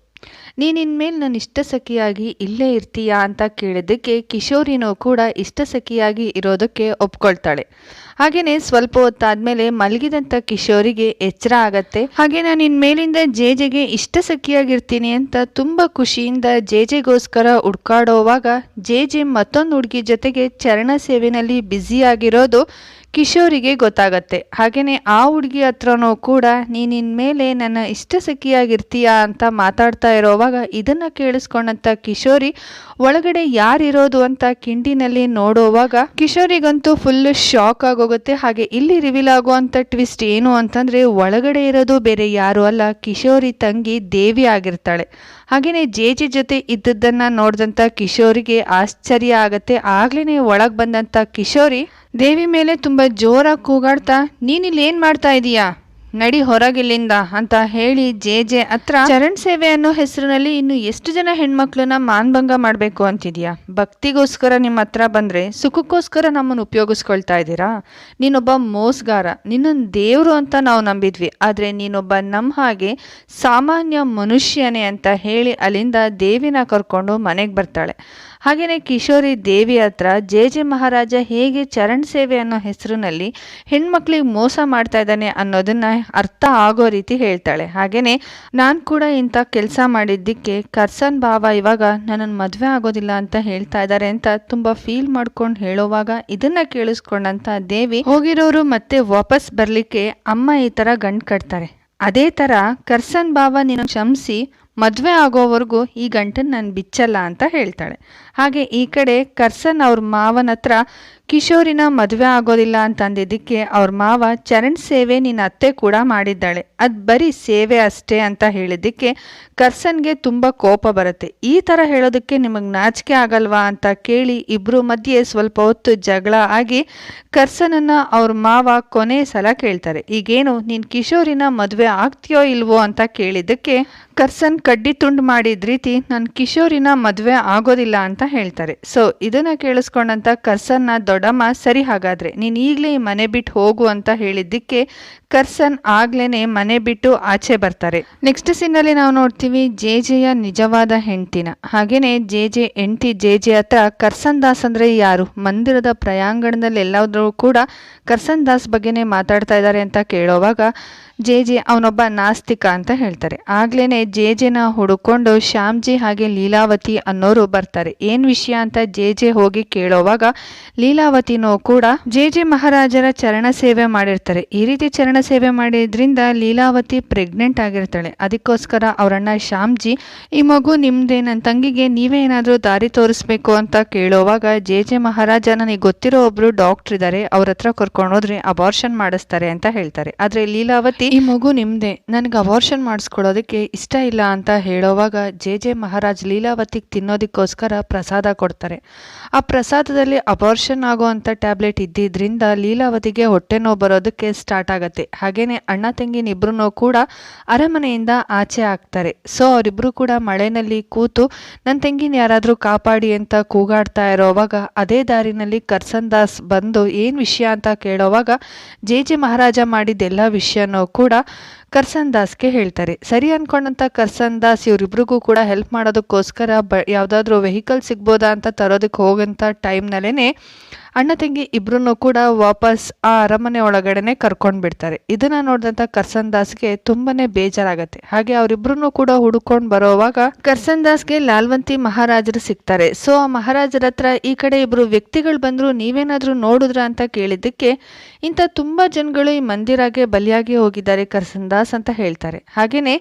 ನೀನು ನಾನು ನನ್ನ ಇಷ್ಟ ಸಖಿಯಾಗಿ ಇಲ್ಲೇ ಇರ್ತೀಯಾ ಅಂತ ಕೇಳಿದ್ದಕ್ಕೆ ಕಿಶೋರಿನೂ ಕೂಡ ಇಷ್ಟ ಸಖಿಯಾಗಿ ಇರೋದಕ್ಕೆ ಒಪ್ಕೊಳ್ತಾಳೆ. ಹಾಗೆಯೇ ಸ್ವಲ್ಪ ಹೊತ್ತಾದ್ಮೇಲೆ ಮಲಗಿದಂಥ ಕಿಶೋರಿಗೆ ಎಚ್ಚರ ಆಗತ್ತೆ. ಹಾಗೆ ನಾನು ಇನ್ಮೇಲಿಂದ ಜೆ ಜೆಗೆ ಇಷ್ಟ ಸಖಿಯಾಗಿರ್ತೀನಿ ಅಂತ ತುಂಬ ಖುಷಿಯಿಂದ ಜೆ ಜೆಗೋಸ್ಕರ ಹುಡ್ಕಾಡೋವಾಗ ಜೆ ಜೆ ಮತ್ತೊಂದು ಹುಡುಗಿ ಜೊತೆಗೆ ಚರಣ ಸೇವೆನಲ್ಲಿ ಬ್ಯುಸಿಯಾಗಿರೋದು ಕಿಶೋರಿಗೆ ಗೊತ್ತಾಗತ್ತೆ. ಹಾಗೆಯೇ ಆ ಹುಡುಗಿ ಹತ್ರನೂ ಕೂಡ ನೀನು ಇನ್ಮೇಲೆ ನನ್ನ ಇಷ್ಟ ಸಖಿಯಾಗಿರ್ತೀಯಾ ಅಂತ ಮಾತಾಡ್ತಾ ಇರೋವಾಗ ಇದನ್ನು ಕೇಳಿಸ್ಕೊಂಡಂಥ ಕಿಶೋರಿ, ಒಳಗಡೆ ಯಾರಿರೋದು ಅಂತ ಕಿಂಡಿನಲ್ಲಿ ನೋಡೋವಾಗ ಕಿಶೋರಿಗಂತೂ ಫುಲ್ ಶಾಕ್ ಆಗೋಗುತ್ತೆ. ಹಾಗೆ ಇಲ್ಲಿ ರಿವೀಲ್ ಆಗುವಂಥ ಟ್ವಿಸ್ಟ್ ಏನು ಅಂತಂದರೆ ಒಳಗಡೆ ಇರೋದು ಬೇರೆ ಯಾರು ಅಲ್ಲ. ಕಿಶೋರಿ ತಂಗಿ ದೇವಿ ಆಗಿರ್ತಾಳೆ. ಹಾಗೆಯೇ ಜೆ ಜೆ ಜೊತೆ ಇದ್ದದ್ದನ್ನು ನೋಡಿದಂಥ ಕಿಶೋರಿಗೆ ಆಶ್ಚರ್ಯ ಆಗುತ್ತೆ. ಆಗ್ಲೇ ಒಳಗೆ ಬಂದಂಥ ಕಿಶೋರಿ ದೇವಿ ಮೇಲೆ ತುಂಬ ಜೋರಾಗಿ ಕೂಗಾಡ್ತಾ ನೀನಿಲ್ಲಿ ಏನು ಮಾಡ್ತಾ ಇದೀಯಾ? ನಡಿ ಹೊರಗಿಲ್ಲಿಂದ ಅಂತ ಹೇಳಿ ಜೆ ಜೆ ಹತ್ರ ಚರಣ್ ಸೇವೆ ಅನ್ನೋ ಹೆಸರಿನಲ್ಲಿ ಇನ್ನು ಎಷ್ಟು ಜನ ಹೆಣ್ಮಕ್ಳನ್ನ ಮಾನ್ಭಂಗ ಮಾಡಬೇಕು ಅಂತಿದ್ಯಾ? ಭಕ್ತಿಗೋಸ್ಕರ ನಿಮ್ಮ ಹತ್ರ ಬಂದ್ರೆ ಸುಖಕ್ಕೋಸ್ಕರ ನಮ್ಮನ್ನು ಉಪಯೋಗಿಸ್ಕೊಳ್ತಾ ಇದ್ದೀರಾ? ನೀನೊಬ್ಬ ಮೋಸ್ಗಾರ ನಿನ್ನೊಂದು ದೇವರು ಅಂತ ನಾವು ನಂಬಿದ್ವಿ. ಆದರೆ ನೀನೊಬ್ಬ ನಮ್ಮ ಹಾಗೆ ಸಾಮಾನ್ಯ ಮನುಷ್ಯನೇ ಅಂತ ಹೇಳಿ ಅಲ್ಲಿಂದ ದೇವಿನ ಕರ್ಕೊಂಡು ಮನೆಗೆ ಬರ್ತಾಳೆ. ಹಾಗೆಯೇ ಕಿಶೋರಿ ದೇವಿ ಹತ್ರ ಜೆ ಜೆ ಮಹಾರಾಜ ಹೇಗೆ ಚರಣ್ ಸೇವೆ ಅನ್ನೋ ಹೆಸರಿನಲ್ಲಿ ಹೆಣ್ಮಕ್ಳಿಗೆ ಮೋಸ ಮಾಡ್ತಾ ಇದ್ದಾನೆ ಅನ್ನೋದನ್ನ ಅರ್ಥ ಆಗೋ ರೀತಿ ಹೇಳ್ತಾಳೆ. ಹಾಗೇನೆ ನಾನು ಕೂಡ ಇಂಥ ಕೆಲಸ ಮಾಡಿದ್ದಕ್ಕೆ ಕರ್ಸನ್ ಭಾವ ಇವಾಗ ನನ್ನನ್ನು ಮದುವೆ ಆಗೋದಿಲ್ಲ ಅಂತ ಹೇಳ್ತಾ ಇದ್ದಾರೆ ಅಂತ ತುಂಬಾ ಫೀಲ್ ಮಾಡ್ಕೊಂಡು ಹೇಳೋವಾಗ ಇದನ್ನ ಕೇಳಿಸ್ಕೊಂಡಂತ ದೇವಿ ಹೋಗಿರೋರು ಮತ್ತೆ ವಾಪಸ್ ಬರಲಿಕ್ಕೆ ಅಮ್ಮ ಈ ತರ ಗಂಟ್ ಕಟ್ತಾರೆ. ಅದೇ ತರ ಕರ್ಸನ್ ಭಾವ ನಿನ್ನ ಕ್ಷಮಿಸಿ ಮದುವೆ ಆಗೋವರೆಗೂ ಈ ಗಂಟನ್ನು ನಾನು ಬಿಚ್ಚಲ್ಲ ಅಂತ ಹೇಳ್ತಾಳೆ. ಹಾಗೆ ಈ ಕಡೆ ಕರ್ಸನ್ ಅವ್ರ ಮಾವನ ಹತ್ರ ಕಿಶೋರಿನ ಮದುವೆ ಆಗೋದಿಲ್ಲ ಅಂತಂದಿದ್ದಕ್ಕೆ ಅವ್ರ ಮಾವ, ಚರಣ್ ಸೇವೆ ನಿನ್ನ ಅತ್ತೆ ಕೂಡ ಮಾಡಿದ್ದಾಳೆ. ಅದು ಬರೀ ಸೇವೆ ಅಷ್ಟೇ ಅಂತ ಹೇಳಿದ್ದಕ್ಕೆ ಕರ್ಸನ್ಗೆ ತುಂಬ ಕೋಪ ಬರುತ್ತೆ. ಈ ಥರ ಹೇಳೋದಕ್ಕೆ ನಿಮಗೆ ನಾಚಿಕೆ ಆಗಲ್ವಾ? ಅಂತ ಕೇಳಿ ಇಬ್ಬರು ಮಧ್ಯೆ ಸ್ವಲ್ಪ ಹೊತ್ತು ಜಗಳ ಆಗಿ ಕರ್ಸನನ್ನು ಅವ್ರ ಮಾವ ಕೊನೆ ಸಲ ಕೇಳ್ತಾರೆ. ಈಗೇನು, ನೀನು ಕಿಶೋರಿನ ಮದುವೆ ಆಗ್ತೀಯೋ ಇಲ್ವೋ? ಅಂತ ಕೇಳಿದ್ದಕ್ಕೆ ಕರ್ಸನ್ ಕಡ್ಡಿ ತುಂಡು ಮಾಡಿದ ರೀತಿ, ನಾನು ಕಿಶೋರಿನ ಮದುವೆ ಆಗೋದಿಲ್ಲ ಅಂತ ಹೇಳ್ತಾರೆ. ಸೊ, ಇದನ್ನು ಕೇಳಿಸ್ಕೊಂಡಂಥ ಕರ್ಸನ್ನ ದೊಡ್ಡಮ್ಮ ಸರಿ ಹಾಗಾದ್ರೆ ನೀನು ಈಗಲೇ ಈ ಮನೆ ಬಿಟ್ಟು ಹೋಗು ಅಂತ ಹೇಳಿದ್ದಕ್ಕೆ ಕರ್ಸನ್ ಆಗ್ಲೇನೆ ಮನೆ ಬಿಟ್ಟು ಆಚೆ ಬರ್ತಾರೆ. ನೆಕ್ಸ್ಟ್ ಸೀನಲ್ಲಿ ನಾವು ನೋಡ್ತೀವಿ ಜೆ ಜೆಯ ನಿಜವಾದ ಹೆಂಡತಿನ. ಹಾಗೇನೆ ಜೆ ಜೆ ಎಂಟಿ ಜೆ ಜೆ ಹತ್ರ ಕರ್ಸನ್ ದಾಸ್ ಅಂದ್ರೆ ಯಾರು? ಮಂದಿರದ ಪ್ರಯಾಂಗಣದಲ್ಲಿ ಎಲ್ಲಾದ್ರೂ ಕೂಡ ಕರ್ಸನ್ ದಾಸ್ ಬಗ್ಗೆನೇ ಮಾತಾಡ್ತಾ ಇದ್ದಾರೆ ಅಂತ ಕೇಳೋವಾಗ ಜೆ ಜೆ ಅವನೊಬ್ಬ ನಾಸ್ತಿಕ ಅಂತ ಹೇಳ್ತಾರೆ. ಆಗ್ಲೇನೆ ಜೆ ಜೆನ ಹುಡುಕೊಂಡು ಶ್ಯಾಮ್ಜಿ ಹಾಗೆ ಲೀಲಾವತಿ ಅನ್ನೋರು ಬರ್ತಾರೆ. ಏನ್ ವಿಷಯ ಅಂತ ಜೆ ಜೆ ಹೋಗಿ ಕೇಳೋವಾಗ ಲೀಲಾವತಿನೂ ಕೂಡ ಜೆ ಜೆ ಮಹಾರಾಜರ ಚರಣ ಸೇವೆ ಮಾಡಿರ್ತಾರೆ. ಈ ರೀತಿ ಚರಣ ಸೇವೆ ಮಾಡಿದ್ರಿಂದ ಲೀಲಾವತಿ ಪ್ರೆಗ್ನೆಂಟ್ ಆಗಿರ್ತಾಳೆ. ಅದಕ್ಕೋಸ್ಕರ ಅವರಣ್ಣ, ಶ್ಯಾಮ್ಜಿ, ಈ ಮಗು ನಿಮ್ಮದೇ ನನ್ನ ತಂಗಿಗೆ ನೀವೇ ಏನಾದರೂ ದಾರಿ ತೋರಿಸ್ಬೇಕು ಅಂತ ಕೇಳೋವಾಗ ಜೆ ಜೆ ಮಹಾರಾಜ ನನಗೆ ಗೊತ್ತಿರೋ ಒಬ್ರು ಡಾಕ್ಟರ್ ಇದ್ದಾರೆ ಅವ್ರ ಹತ್ರ ಕರ್ಕೊಂಡು ಹೋದ್ರೆ ಅಬಾರ್ಷನ್ ಮಾಡಿಸ್ತಾರೆ ಅಂತ ಹೇಳ್ತಾರೆ. ಆದ್ರೆ ಲೀಲಾವತಿ, ಈ ಮಗು ನಿಮ್ದೆ, ನನಗೆ ಅಬಾರ್ಷನ್ ಮಾಡಿಸ್ಕೊಡೋದಕ್ಕೆ ಇಷ್ಟ ಇಲ್ಲ ಅಂತ ಹೇಳೋವಾಗ ಜೆ ಜೆ ಮಹಾರಾಜ್ ಲೀಲಾವತಿಗೆ ತಿನ್ನೋದಕ್ಕೋಸ್ಕರ ಪ್ರಸಾದ ಕೊಡ್ತಾರೆ. ಆ ಪ್ರಸಾದದಲ್ಲಿ ಅಬಾರ್ಷನ್ ಆಗೋವಂಥ ಟ್ಯಾಬ್ಲೆಟ್ ಇದ್ದಿದ್ರಿಂದ ಲೀಲಾವತಿಗೆ ಹೊಟ್ಟೆ ನೋವು ಬರೋದಕ್ಕೆ ಸ್ಟಾರ್ಟ್ ಆಗತ್ತೆ. ಹಾಗೇನೆ ಅಣ್ಣ ತಂಗಿನ ಇಬ್ಬರೂ ಕೂಡ ಅರಮನೆಯಿಂದ ಆಚೆ ಆಗ್ತಾರೆ. ಸೊ ಅವರಿಬ್ಬರು ಕೂಡ ಮಳೆನಲ್ಲಿ ಕೂತು ನನ್ನ ತಂಗಿನ ಯಾರಾದರೂ ಕಾಪಾಡಿ ಅಂತ ಕೂಗಾಡ್ತಾ ಇರೋವಾಗ, ಅದೇ ದಾರಿನಲ್ಲಿ ಕರ್ಸನ್ ದಾಸ್ ಬಂದು ಏನು ವಿಷಯ ಅಂತ ಕೇಳೋವಾಗ ಜೆ ಜೆ ಮಹಾರಾಜ ಮಾಡಿದ್ದೆಲ್ಲ ವಿಷಯನೂ ಕೂಡ ಕರ್ಸನ್ ದಾಸ್ಗೆ ಹೇಳ್ತಾರೆ. ಸರಿ ಅಂದ್ಕೊಂಡಂಥ ಕರ್ಸನ್ ದಾಸ್ ಇವರಿಬ್ರಿಗೂ ಕೂಡ ಹೆಲ್ಪ್ ಮಾಡೋದಕ್ಕೋಸ್ಕರ ಬ ಯಾವುದಾದ್ರೂ ವೆಹಿಕಲ್ ಸಿಗ್ಬೋದಾ ಅಂತ ತರೋದಕ್ಕೆ ಹೋಗೋಂಥ ಟೈಮ್ನಲ್ಲೇ ಅಣ್ಣ ತಂಗಿ ಇಬ್ಬರೂ ಕೂಡ ವಾಪಸ್ ಆ ಅರಮನೆ ಒಳಗಡೆನೆ ಕರ್ಕೊಂಡು ಬಿಡ್ತಾರೆ. ಇದನ್ನ ನೋಡಿದಂತ ಕರ್ಸನ್ ದಾಸ್ಗೆ ತುಂಬಾನೇ ಬೇಜಾರಾಗತ್ತೆ. ಹಾಗೆ ಅವರಿಬ್ರು ಕೂಡ ಹುಡುಕೊಂಡು ಬರೋವಾಗ ಕರ್ಸನ್ ದಾಸ್ಗೆ ಲಾಲ್ವಂತಿ ಮಹಾರಾಜರು ಸಿಗ್ತಾರೆ. ಸೊ, ಆ ಮಹಾರಾಜರ ಹತ್ರ ಈ ಕಡೆ ಇಬ್ರು ವ್ಯಕ್ತಿಗಳು ಬಂದ್ರು, ನೀವೇನಾದರೂ ನೋಡಿದ್ರ ಅಂತ ಕೇಳಿದ್ದಕ್ಕೆ ಇಂಥ ತುಂಬಾ ಜನಗಳು ಈ ಮಂದಿರಾಗೆ ಬಲಿಯಾಗಿ ಹೋಗಿದ್ದಾರೆ ಕರ್ಸನ್ ದಾಸ್ ಅಂತ ಹೇಳ್ತಾರೆ. ಹಾಗೇನೆ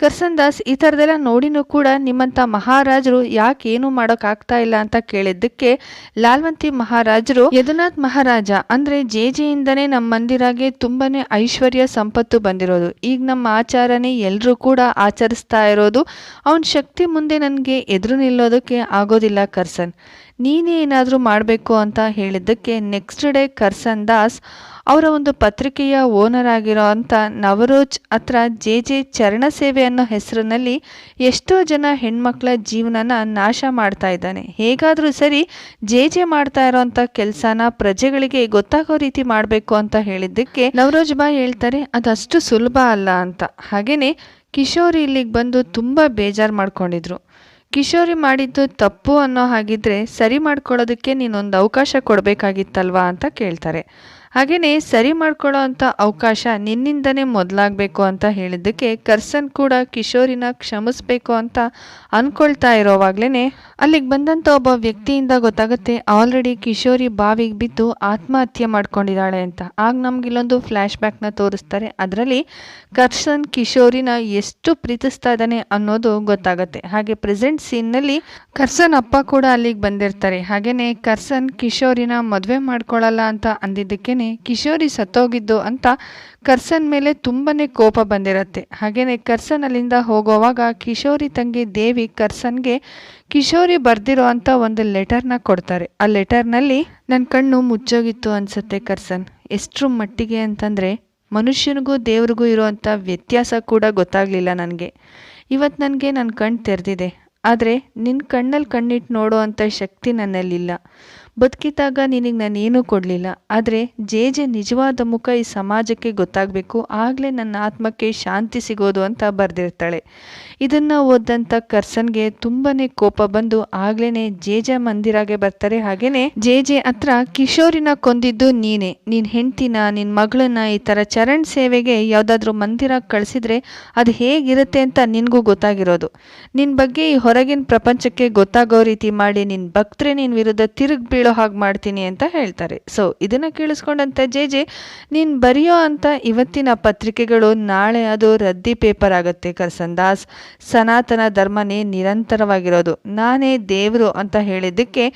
ಕರ್ಸನ್ ದಾಸ್ ಈ ಥರದೆಲ್ಲ ನೋಡಿನೂ ಕೂಡ ನಿಮ್ಮಂಥ ಮಹಾರಾಜರು ಯಾಕೆ ಏನು ಮಾಡೋಕ್ಕಾಗ್ತಾ ಇಲ್ಲ ಅಂತ ಕೇಳಿದ್ದಕ್ಕೆ ಲಾಲ್ವಂತಿ ಮಹಾರಾಜರು ಯದುನಾಥ್ ಮಹಾರಾಜ. ಅಂದ್ರೆ ಜೆ ಜೆಯಿಂದನೇ ನಮ್ಮ ಮಂದಿರಾಗೆ ತುಂಬಾನೇ ಐಶ್ವರ್ಯ ಸಂಪತ್ತು ಬಂದಿರೋದು. ಈಗ ನಮ್ಮ ಆಚಾರನೇ ಎಲ್ಲರೂ ಕೂಡ ಆಚರಿಸ್ತಾ ಇರೋದು. ಅವನ ಶಕ್ತಿ ಮುಂದೆ ನನಗೆ ಎದುರು ನಿಲ್ಲೋದಕ್ಕೆ ಆಗೋದಿಲ್ಲ ಕರ್ಸನ್. ನೀನೇ ಏನಾದರೂ ಮಾಡಬೇಕು ಅಂತ ಹೇಳಿದ್ದಕ್ಕೆ ನೆಕ್ಸ್ಟ್ ಡೇ ಕರ್ಸನ್ ದಾಸ್ ಅವರ ಒಂದು ಪತ್ರಿಕೆಯ ಓನರ್ ಆಗಿರೋ ಅಂತ ನವರೋಜ್ ಹತ್ರ ಜೆ ಜೆ ಚರಣ ಸೇವೆ ಅನ್ನೋ ಹೆಸರಿನಲ್ಲಿ ಎಷ್ಟೋ ಜನ ಹೆಣ್ಮಕ್ಳ ಜೀವನನ ನಾಶ ಮಾಡ್ತಾ ಇದ್ದಾನೆ. ಹೇಗಾದರೂ ಸರಿ ಜೆ ಜೆ ಮಾಡ್ತಾ ಇರೋಂಥ ಕೆಲಸನ ಪ್ರಜೆಗಳಿಗೆ ಗೊತ್ತಾಗೋ ರೀತಿ ಮಾಡಬೇಕು ಅಂತ ಹೇಳಿದ್ದಕ್ಕೆ ನವರೋಜ್ ಬಾಯ್ ಹೇಳ್ತಾರೆ, ಅದಷ್ಟು ಸುಲಭ ಅಲ್ಲ ಅಂತ. ಹಾಗೇನೆ ಕಿಶೋರಿ ಇಲ್ಲಿಗೆ ಬಂದು ತುಂಬ ಬೇಜಾರು ಮಾಡ್ಕೊಂಡಿದ್ರು. ಕಿಶೋರಿ ಮಾಡಿದ್ದು ತಪ್ಪು ಅನ್ನೋ ಹಾಗಿದ್ರೆ ಸರಿ ಮಾಡ್ಕೊಳ್ಳೋದಕ್ಕೆ ನೀನೊಂದು ಅವಕಾಶ ಕೊಡಬೇಕಾಗಿತ್ತಲ್ವಾ ಅಂತ ಕೇಳ್ತಾರೆ. ಹಾಗೆಯೇ ಸರಿ ಮಾಡ್ಕೊಳ್ಳೋ ಅಂಥ ಅವಕಾಶ ನಿನ್ನಿಂದನೇ ಮೊದಲಾಗಬೇಕು ಅಂತ ಹೇಳಿದ್ದಕ್ಕೆ ಕರ್ಸನ್ ಕೂಡ ಕಿಶೋರಿನ ಕ್ಷಮಿಸ್ಬೇಕು ಅಂತ ಅಂದ್ಕೊಳ್ತಾ ಇರೋವಾಗ್ಲೇ ಅಲ್ಲಿಗೆ ಬಂದಂಥ ಒಬ್ಬ ವ್ಯಕ್ತಿಯಿಂದ ಗೊತ್ತಾಗುತ್ತೆ ಆಲ್ರೆಡಿ ಕಿಶೋರಿ ಬಾವಿಗೆ ಬಿದ್ದು ಆತ್ಮಹತ್ಯೆ ಮಾಡ್ಕೊಂಡಿದ್ದಾಳೆ ಅಂತ. ಆಗ ನಮ್ಗೆ ಇಲ್ಲೊಂದು ಫ್ಲ್ಯಾಶ್ ಬ್ಯಾಕ್ನ ತೋರಿಸ್ತಾರೆ. ಅದರಲ್ಲಿ ಕರ್ಸನ್ ಕಿಶೋರಿನ ಎಷ್ಟು ಪ್ರೀತಿಸ್ತಾ ಇದ್ದಾನೆ ಅನ್ನೋದು ಗೊತ್ತಾಗುತ್ತೆ. ಹಾಗೆ ಪ್ರೆಸೆಂಟ್ ಸೀನ್ನಲ್ಲಿ ಕರ್ಸನ್ ಅಪ್ಪ ಕೂಡ ಅಲ್ಲಿಗೆ ಬಂದಿರ್ತಾರೆ. ಹಾಗೆಯೇ ಕರ್ಸನ್ ಕಿಶೋರಿನ ಮದುವೆ ಮಾಡ್ಕೊಳ್ಳಲ್ಲ ಅಂತ ಅಂದಿದ್ದಕ್ಕೇನೆ ಕಿಶೋರಿ ಸತ್ತೋಗಿದ್ದು ಅಂತ ಕರ್ಸನ್ ಮೇಲೆ ತುಂಬನೇ ಕೋಪ ಬಂದಿರತ್ತೆ. ಹಾಗೇನೆ ಕರ್ಸನ್ ಅಲ್ಲಿಂದ ಹೋಗೋವಾಗ ಕಿಶೋರಿ ತಂಗಿ ದೇವಿ ಕರ್ಸನ್ಗೆ ಕಿಶೋರಿ ಬರ್ದಿರೋ ಅಂತ ಒಂದು ಲೆಟರ್ನ ಕೊಡ್ತಾರೆ. ಆ ಲೆಟರ್ನಲ್ಲಿ ನನ್ನ ಕಣ್ಣು ಮುಚ್ಚೋಗಿತ್ತು ಅನ್ಸುತ್ತೆ ಕರ್ಸನ್. ಎಷ್ಟರ ಮಟ್ಟಿಗೆ ಅಂತಂದ್ರೆ ಮನುಷ್ಯನಿಗೂ ದೇವ್ರಿಗೂ ಇರುವಂಥ ವ್ಯತ್ಯಾಸ ಕೂಡ ಗೊತ್ತಾಗಲಿಲ್ಲ ನನಗೆ. ಇವತ್ತು ನನಗೆ ನನ್ನ ಕಣ್ಣು ತೆರೆದಿದೆ. ಆದರೆ ನಿನ್ನ ಕಣ್ಣಲ್ಲಿ ಕಣ್ಣಿಟ್ಟು ನೋಡೋ ಅಂಥ ಶಕ್ತಿ ನನ್ನಲ್ಲಿಲ್ಲ. ಬದುಕಿದ್ದಾಗ ನಿನಗೆ ನಾನೇನು ಕೊಡಲಿಲ್ಲ. ಆದರೆ ಜೆ ಜೆ ನಿಜವಾದ ಮುಖ ಈ ಸಮಾಜಕ್ಕೆ ಗೊತ್ತಾಗಬೇಕು. ಆಗಲೇ ನನ್ನ ಆತ್ಮಕ್ಕೆ ಶಾಂತಿ ಸಿಗೋದು ಅಂತ ಬರೆದಿರ್ತಾಳೆ. ಇದನ್ನು ಓದಂಥ ಕರ್ಸನ್ಗೆ ತುಂಬಾ ಕೋಪ ಬಂದು ಆಗ್ಲೇ ಜೆ ಮಂದಿರಾಗೆ ಬರ್ತಾರೆ ಹಾಗೇನೆ ಜೆ ಜೆ ಹತ್ರ ಕಿಶೋರಿನ ಕೊಂದಿದ್ದು ನೀನೆ. ನಿನ್ನ ಹೆಂಡ್ತಿನ ನಿನ್ನ ಮಗಳನ್ನ ಈ ಥರ ಚರಣ್ ಸೇವೆಗೆ ಯಾವುದಾದ್ರೂ ಮಂದಿರ ಕಳಿಸಿದ್ರೆ ಅದು ಹೇಗಿರುತ್ತೆ ಅಂತ ನಿನಗೂ ಗೊತ್ತಾಗಿರೋದು. ನಿನ್ನ ಬಗ್ಗೆ ಈ ಹೊರಗಿನ ಪ್ರಪಂಚಕ್ಕೆ ಗೊತ್ತಾಗೋ ರೀತಿ ಮಾಡಿ ನಿನ್ನ ಭಕ್ತರೆ ನಿನ್ನ ವಿರುದ್ಧ ತಿರುಗಿ ಬೀಳೋ ಹಾಗೆ ಮಾಡ್ತೀನಿ ಅಂತ ಹೇಳ್ತಾರೆ. ಸೊ ಇದನ್ನು ಕೇಳಿಸ್ಕೊಂಡಂಥ ಜೆ ಜೆ ನೀನು ಬರೆಯೋ ಅಂತ ಇವತ್ತಿನ ಪತ್ರಿಕೆಗಳು, ನಾಳೆ ಅದು ರದ್ದಿ ಪೇಪರ್ ಆಗುತ್ತೆ ಕರ್ಸನ್ ದಾಸ್ ಸನಾತನ ಧರ್ಮನೇ ನಿರಂತರವಾಗಿರೋದು. ನಾನೇ ದೇವರು ಅಂತ ಹೇಳಿದ್ದಕ್ಕೆ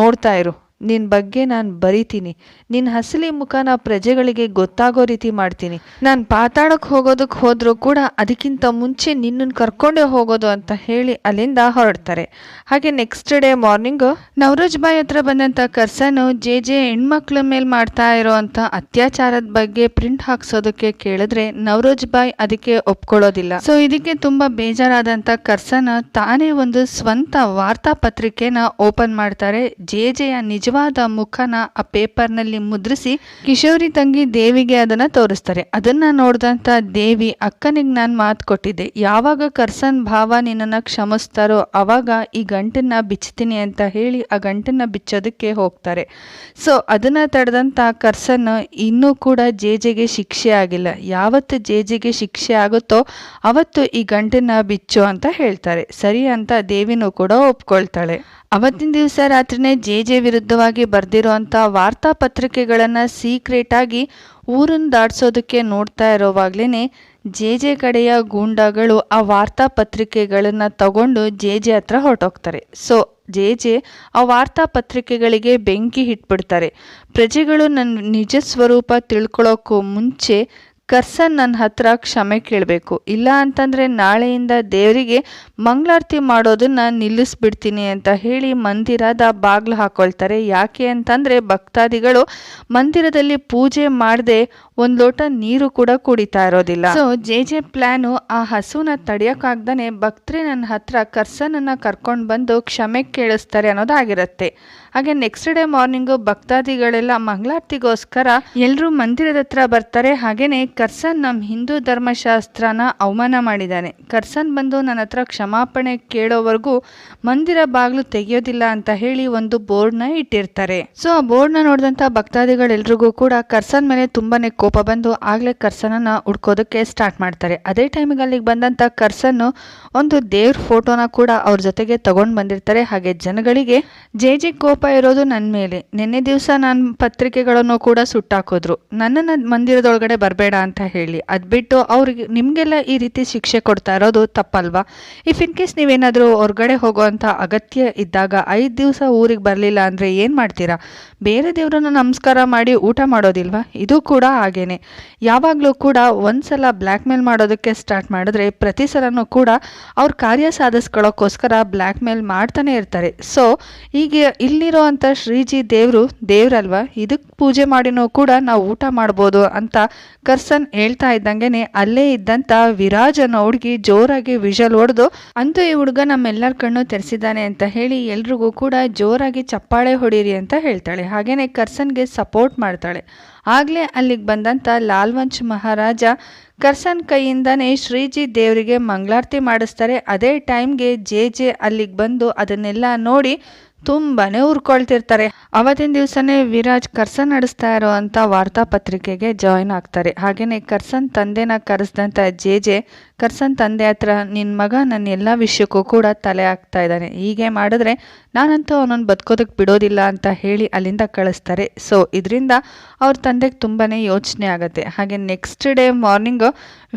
ನೋಡ್ತಾ ಇರು. ನಿನ್ನ ಬಗ್ಗೆ ನಾನು ಬರಿತೀನಿ. ನಿನ್ನ ಹಸಲಿ ನಾ ಪ್ರಜೆಗಳಿಗೆ ಗೊತ್ತಾಗೋ ರೀತಿ ಮಾಡ್ತೀನಿ. ನಾನು ಪಾತಾಡಕ್ಕೆ ಹೋಗೋದಕ್ಕೆ ಹೋದರೂ ಕೂಡ ಅದಕ್ಕಿಂತ ಮುಂಚೆ ನಿನ್ನನ್ನು ಕರ್ಕೊಂಡೇ ಹೋಗೋದು ಅಂತ ಹೇಳಿ ಅಲ್ಲಿಂದ ಹೊರಡ್ತಾರೆ. ಹಾಗೆ next day morning Navroz Bai ಹತ್ರ ಬಂದಂಥ ಕರ್ಸನು ಜೆ ಜೆ ಹೆಣ್ಮಕ್ಳ ಮೇಲೆ ಮಾಡ್ತಾ ಇರೋವಂಥ ಅತ್ಯಾಚಾರದ ಬಗ್ಗೆ ಪ್ರಿಂಟ್ ಹಾಕ್ಸೋದಕ್ಕೆ ಕೇಳಿದ್ರೆ ನವರೋಜ್ ಬಾಯ್ ಅದಕ್ಕೆ ಒಪ್ಕೊಳ್ಳೋದಿಲ್ಲ. ಸೊ ಇದಕ್ಕೆ ತುಂಬಾ ಬೇಜಾರಾದಂಥ ಕರ್ಸನ ತಾನೇ ಒಂದು ಸ್ವಂತ ವಾರ್ತಾ ಪತ್ರಿಕೆನ ಓಪನ್ ಮಾಡ್ತಾರೆ ಜೆ ಜೆಯ ನಿಜವಾದ ಮುಖನ ಆ ಪೇಪರ್ನಲ್ಲಿ ಮುದ್ರಿಸಿ ಕಿಶೋರಿ ತಂಗಿ ದೇವಿಗೆ ಅದನ್ನ ತೋರಿಸ್ತಾರೆ. ಅದನ್ನ ನೋಡಿದಂತ ದೇವಿ ಅಕ್ಕನಿಗೆ ನಾನು ಮಾತು ಕೊಟ್ಟಿದ್ದೆ. ಯಾವಾಗ ಕರ್ಸನ್ ಭಾವ ನಿನ್ನನ್ನು ಕ್ಷಮಿಸ್ತಾರೋ ಅವಾಗ ಈ ಗಂಟನ್ನ ಬಿಚ್ಚುತ್ತೀನಿ ಅಂತ ಹೇಳಿ ಆ ಗಂಟನ್ನ ಬಿಚ್ಚೋದಕ್ಕೆ ಹೋಗ್ತಾರೆ. ಸೊ, ಅದನ್ನ ತಡೆದಂತ ಕರ್ಸನ್ ಇನ್ನೂ ಕೂಡ ಜೆ ಜೆಗೆ ಶಿಕ್ಷೆ ಆಗಿಲ್ಲ. ಯಾವತ್ತು ಜೆ ಜೆಗೆ ಶಿಕ್ಷೆ ಆಗುತ್ತೋ ಅವತ್ತು ಈ ಗಂಟನ್ನ ಬಿಚ್ಚು ಅಂತ ಹೇಳ್ತಾರೆ. ಸರಿ ಅಂತ ದೇವಿನೂ ಕೂಡ ಒಪ್ಕೊಳ್ತಾಳೆ. ಅವತ್ತಿನ ದಿವಸ ರಾತ್ರಿನೇ ಜೆ ಜೆ ವಿರುದ್ಧವಾಗಿ ಬರೆದಿರುವಂಥ ವಾರ್ತಾ ಪತ್ರಿಕೆಗಳನ್ನು ಸೀಕ್ರೆಟಾಗಿ ಊರನ್ನು ದಾಟಿಸೋದಕ್ಕೆ ನೋಡ್ತಾ ಇರೋವಾಗ್ಲೇ ಜೆ ಜೆ ಕಡೆಯ ಗೂಂಡಾಗಳು ಆ ವಾರ್ತಾ ಪತ್ರಿಕೆಗಳನ್ನು ತಗೊಂಡು ಜೆ ಜೆ ಹತ್ರ ಹೊರಟೋಗ್ತಾರೆ. ಸೊ ಜೆ ಜೆ ಆ ವಾರ್ತಾ ಪತ್ರಿಕೆಗಳಿಗೆ ಬೆಂಕಿ ಇಟ್ಬಿಡ್ತಾರೆ ಪ್ರಜೆಗಳು ನನ್ನ ನಿಜ ಸ್ವರೂಪ ತಿಳ್ಕೊಳ್ಳೋಕ್ಕೂ ಮುಂಚೆ ಕರ್ಸನ್ ನನ್ನ ಹತ್ರ ಕ್ಷಮೆ ಕೇಳಬೇಕು. ಇಲ್ಲ ಅಂತಂದರೆ ನಾಳೆಯಿಂದ ದೇವರಿಗೆ ಮಂಗಳಾರತಿ ಮಾಡೋದನ್ನ ನಿಲ್ಲಿಸ್ಬಿಡ್ತೀನಿ ಅಂತ ಹೇಳಿ ಮಂದಿರದ ಬಾಗ್ಲು ಹಾಕೊಳ್ತಾರೆ. ಯಾಕೆ ಅಂತಂದರೆ ಭಕ್ತಾದಿಗಳು ಮಂದಿರದಲ್ಲಿ ಪೂಜೆ ಮಾಡದೆ ಒಂದು ಲೋಟ ನೀರು ಕೂಡ ಕುಡಿತಾ ಇರೋದಿಲ್ಲ. ಸೊ ಜೆ ಜೆ ಪ್ಲ್ಯಾನು ಆ ಹಸುನ ತಡೆಯೋಕ್ಕಾಗ್ದೇ ಭಕ್ತರೇ ನನ್ನ ಹತ್ರ ಕರ್ಸನನ್ನು ಕರ್ಕೊಂಡು ಬಂದು ಕ್ಷಮೆ ಕೇಳಿಸ್ತಾರೆ ಅನ್ನೋದಾಗಿರುತ್ತೆ ಹಾಗೆ ನೆಕ್ಸ್ಟ್ ಡೇ ಮಾರ್ನಿಂಗು ಭಕ್ತಾದಿಗಳೆಲ್ಲ ಮಂಗಳಾರತಿಗೋಸ್ಕರ ಎಲ್ಲರೂ ಮಂದಿರದ ಹತ್ರ ಬರ್ತಾರೆ. ಹಾಗೇನೆ ಕರ್ಸನ್ ನಮ್ಮ ಹಿಂದೂ ಧರ್ಮಶಾಸ್ತ್ರನ ಅವಮಾನ ಮಾಡಿದ್ದಾನೆ. ಕರ್ಸನ್ ಬಂದು ನನ್ನ ಹತ್ರ ಕ್ಷಮಾಪಣೆ ಕೇಳೋವರೆಗೂ ಮಂದಿರ ಬಾಗಿಲು ತೆಗೆಯೋದಿಲ್ಲ ಅಂತ ಹೇಳಿ ಒಂದು ಬೋರ್ಡ್ನ ಇಟ್ಟಿರ್ತಾರೆ. ಸೊ ಆ ಬೋರ್ಡ್ನ ನೋಡಿದಂಥ ಭಕ್ತಾದಿಗಳೆಲ್ರಿಗೂ ಕೂಡ ಕರ್ಸನ್ ಮೇಲೆ ತುಂಬಾನೇ ಕೋಪ ಬಂದು ಆಗ್ಲೇ ಕರ್ಸನನ್ನ ಹುಡ್ಕೋದಕ್ಕೆ ಸ್ಟಾರ್ಟ್ ಮಾಡ್ತಾರೆ. ಅದೇ ಟೈಮಿಗೆ ಅಲ್ಲಿಗೆ ಬಂದಂಥ ಕರ್ಸನ್ ಒಂದು ದೇವ್ರ ಫೋಟೋನ ಕೂಡ ಅವ್ರ ಜೊತೆಗೆ ತಗೊಂಡು ಬಂದಿರ್ತಾರೆ. ಹಾಗೆ ಜನಗಳಿಗೆ ಜೆ ಜೆ ಕೋಪ ಇರೋದು ನನ್ನ ಮೇಲೆ. ನಿನ್ನೆ ದಿವಸ ನಾನು ಪತ್ರಿಕೆಗಳನ್ನು ಕೂಡ ಸುಟ್ಟಾಕಿದ್ರು. ನನ್ನನ್ನು ಮಂದಿರದೊಳಗಡೆ ಬರಬೇಡ ಅಂತ ಹೇಳಿ. ಅದು ಬಿಟ್ಟು ಅವ್ರಿಗೆ ನಿಮಗೆಲ್ಲ ಈ ರೀತಿ ಶಿಕ್ಷೆ ಕೊಡ್ತಾ ಇರೋದು ತಪ್ಪಲ್ವಾ? ಇಫ್ ಇನ್ ಕೇಸ್ ನೀವೇನಾದರೂ ಹೊರಗಡೆ ಹೋಗೋವಂಥ ಅಗತ್ಯ ಇದ್ದಾಗ ಐದು ದಿವಸ ಊರಿಗೆ ಬರಲಿಲ್ಲ ಅಂದರೆ ಏನು ಮಾಡ್ತೀರಾ? ಬೇರೆ ದೇವರನ್ನು ನಮಸ್ಕಾರ ಮಾಡಿ ಊಟ ಮಾಡೋದಿಲ್ವಾ? ಇದು ಕೂಡ ಹಾಗೇನೆ. ಯಾವಾಗಲೂ ಕೂಡ ಒಂದ್ಸಲ ಬ್ಲ್ಯಾಕ್ ಮೇಲ್ ಮಾಡೋದಕ್ಕೆ ಸ್ಟಾರ್ಟ್ ಮಾಡಿದ್ರೆ ಪ್ರತಿ ಸಲನೂ ಕೂಡ ಅವ್ರ ಕಾರ್ಯ ಸಾಧಿಸ್ಕೊಳ್ಳೋಕ್ಕೋಸ್ಕರ ಬ್ಲ್ಯಾಕ್ ಮೇಲ್ ಮಾಡ್ತಾನೆ ಇರ್ತಾರೆ. ಸೊ ಈಗ ಇಲ್ಲಿರೋ ಅಂಥ ಶ್ರೀಜಿ ದೇವರು ದೇವ್ರಲ್ವಾ? ಇದಕ್ಕೆ ಪೂಜೆ ಮಾಡಿನೂ ಕೂಡ ನಾವು ಊಟ ಮಾಡ್ಬೋದು ಅಂತ ಕರ್ಸನ್ ಹೇಳ್ತಾ ಇದ್ದಂಗೆನೆ ಅಲ್ಲೇ ಇದ್ದಂಥ ವಿರಾಜ್ ಅನ್ನೋ ಹುಡುಗಿ ಜೋರಾಗಿ ವಿಷಲ್ ಹೊಡೆದು, ಅಂತೂ ಈ ಹುಡುಗ ನಮ್ಮೆಲ್ಲರ ಕಣ್ಣು ತೆರೆಸಿದ್ದಾನೆ ಅಂತ ಹೇಳಿ ಎಲ್ರಿಗೂ ಕೂಡ ಜೋರಾಗಿ ಚಪ್ಪಾಳೆ ಹೊಡೀರಿ ಅಂತ ಹೇಳ್ತಾಳೆ. ಹಾಗೇನೆ ಕರ್ಸನ್ಗೆ ಸಪೋರ್ಟ್ ಮಾಡ್ತಾಳೆ. ಆಗಲೇ ಅಲ್ಲಿಗೆ ಬಂದಂಥ ಲಾಲ್ವಂಚ್ ಮಹಾರಾಜ ಕರ್ಸನ್ ಕೈಯಿಂದನೇ ಶ್ರೀಜಿ ದೇವರಿಗೆ ಮಂಗಳಾರತಿ ಮಾಡಿಸ್ತಾರೆ. ಅದೇ ಟೈಮ್ಗೆ ಜೆ ಜೆ ಅಲ್ಲಿಗೆ ಬಂದು ಅದನ್ನೆಲ್ಲ ನೋಡಿ ತುಂಬಾನೇ ಉರ್ಕೊಳ್ತಿರ್ತಾರೆ ಅವತ್ತಿನ ದಿವಸನೇ ವಿರಾಜ್ ಕರ್ಸನ್ ನಡೆಸ್ತಾ ಇರೋವಂಥ ವಾರ್ತಾ ಪತ್ರಿಕೆಗೆ ಜಾಯಿನ್ ಆಗ್ತಾರೆ. ಹಾಗೇನೆ ಕರ್ಸನ್ ತಂದೆನ ಕರೆಸಿದಂತ ಜೆ ಜೆ ಕರ್ಸನ್ ತಂದೆ ಹತ್ರ ನಿನ್ನ ಮಗ ನನ್ನ ಎಲ್ಲ ವಿಷಯಕ್ಕೂ ಕೂಡ ತಲೆ ಹಾಕ್ತಾ ಇದ್ದಾನೆ. ಹೀಗೆ ಮಾಡಿದ್ರೆ ನಾನಂತೂ ಅವನನ್ನು ಬದುಕೋದಕ್ಕೆ ಬಿಡೋದಿಲ್ಲ ಅಂತ ಹೇಳಿ ಅಲ್ಲಿಂದ ಕಳಿಸ್ತಾರೆ. ಸೊ ಇದರಿಂದ ಅವ್ರ ತಂದೆಗೆ ತುಂಬಾ ಯೋಚನೆ ಆಗುತ್ತೆ. ಹಾಗೆ ನೆಕ್ಸ್ಟ್ ಡೇ ಮಾರ್ನಿಂಗು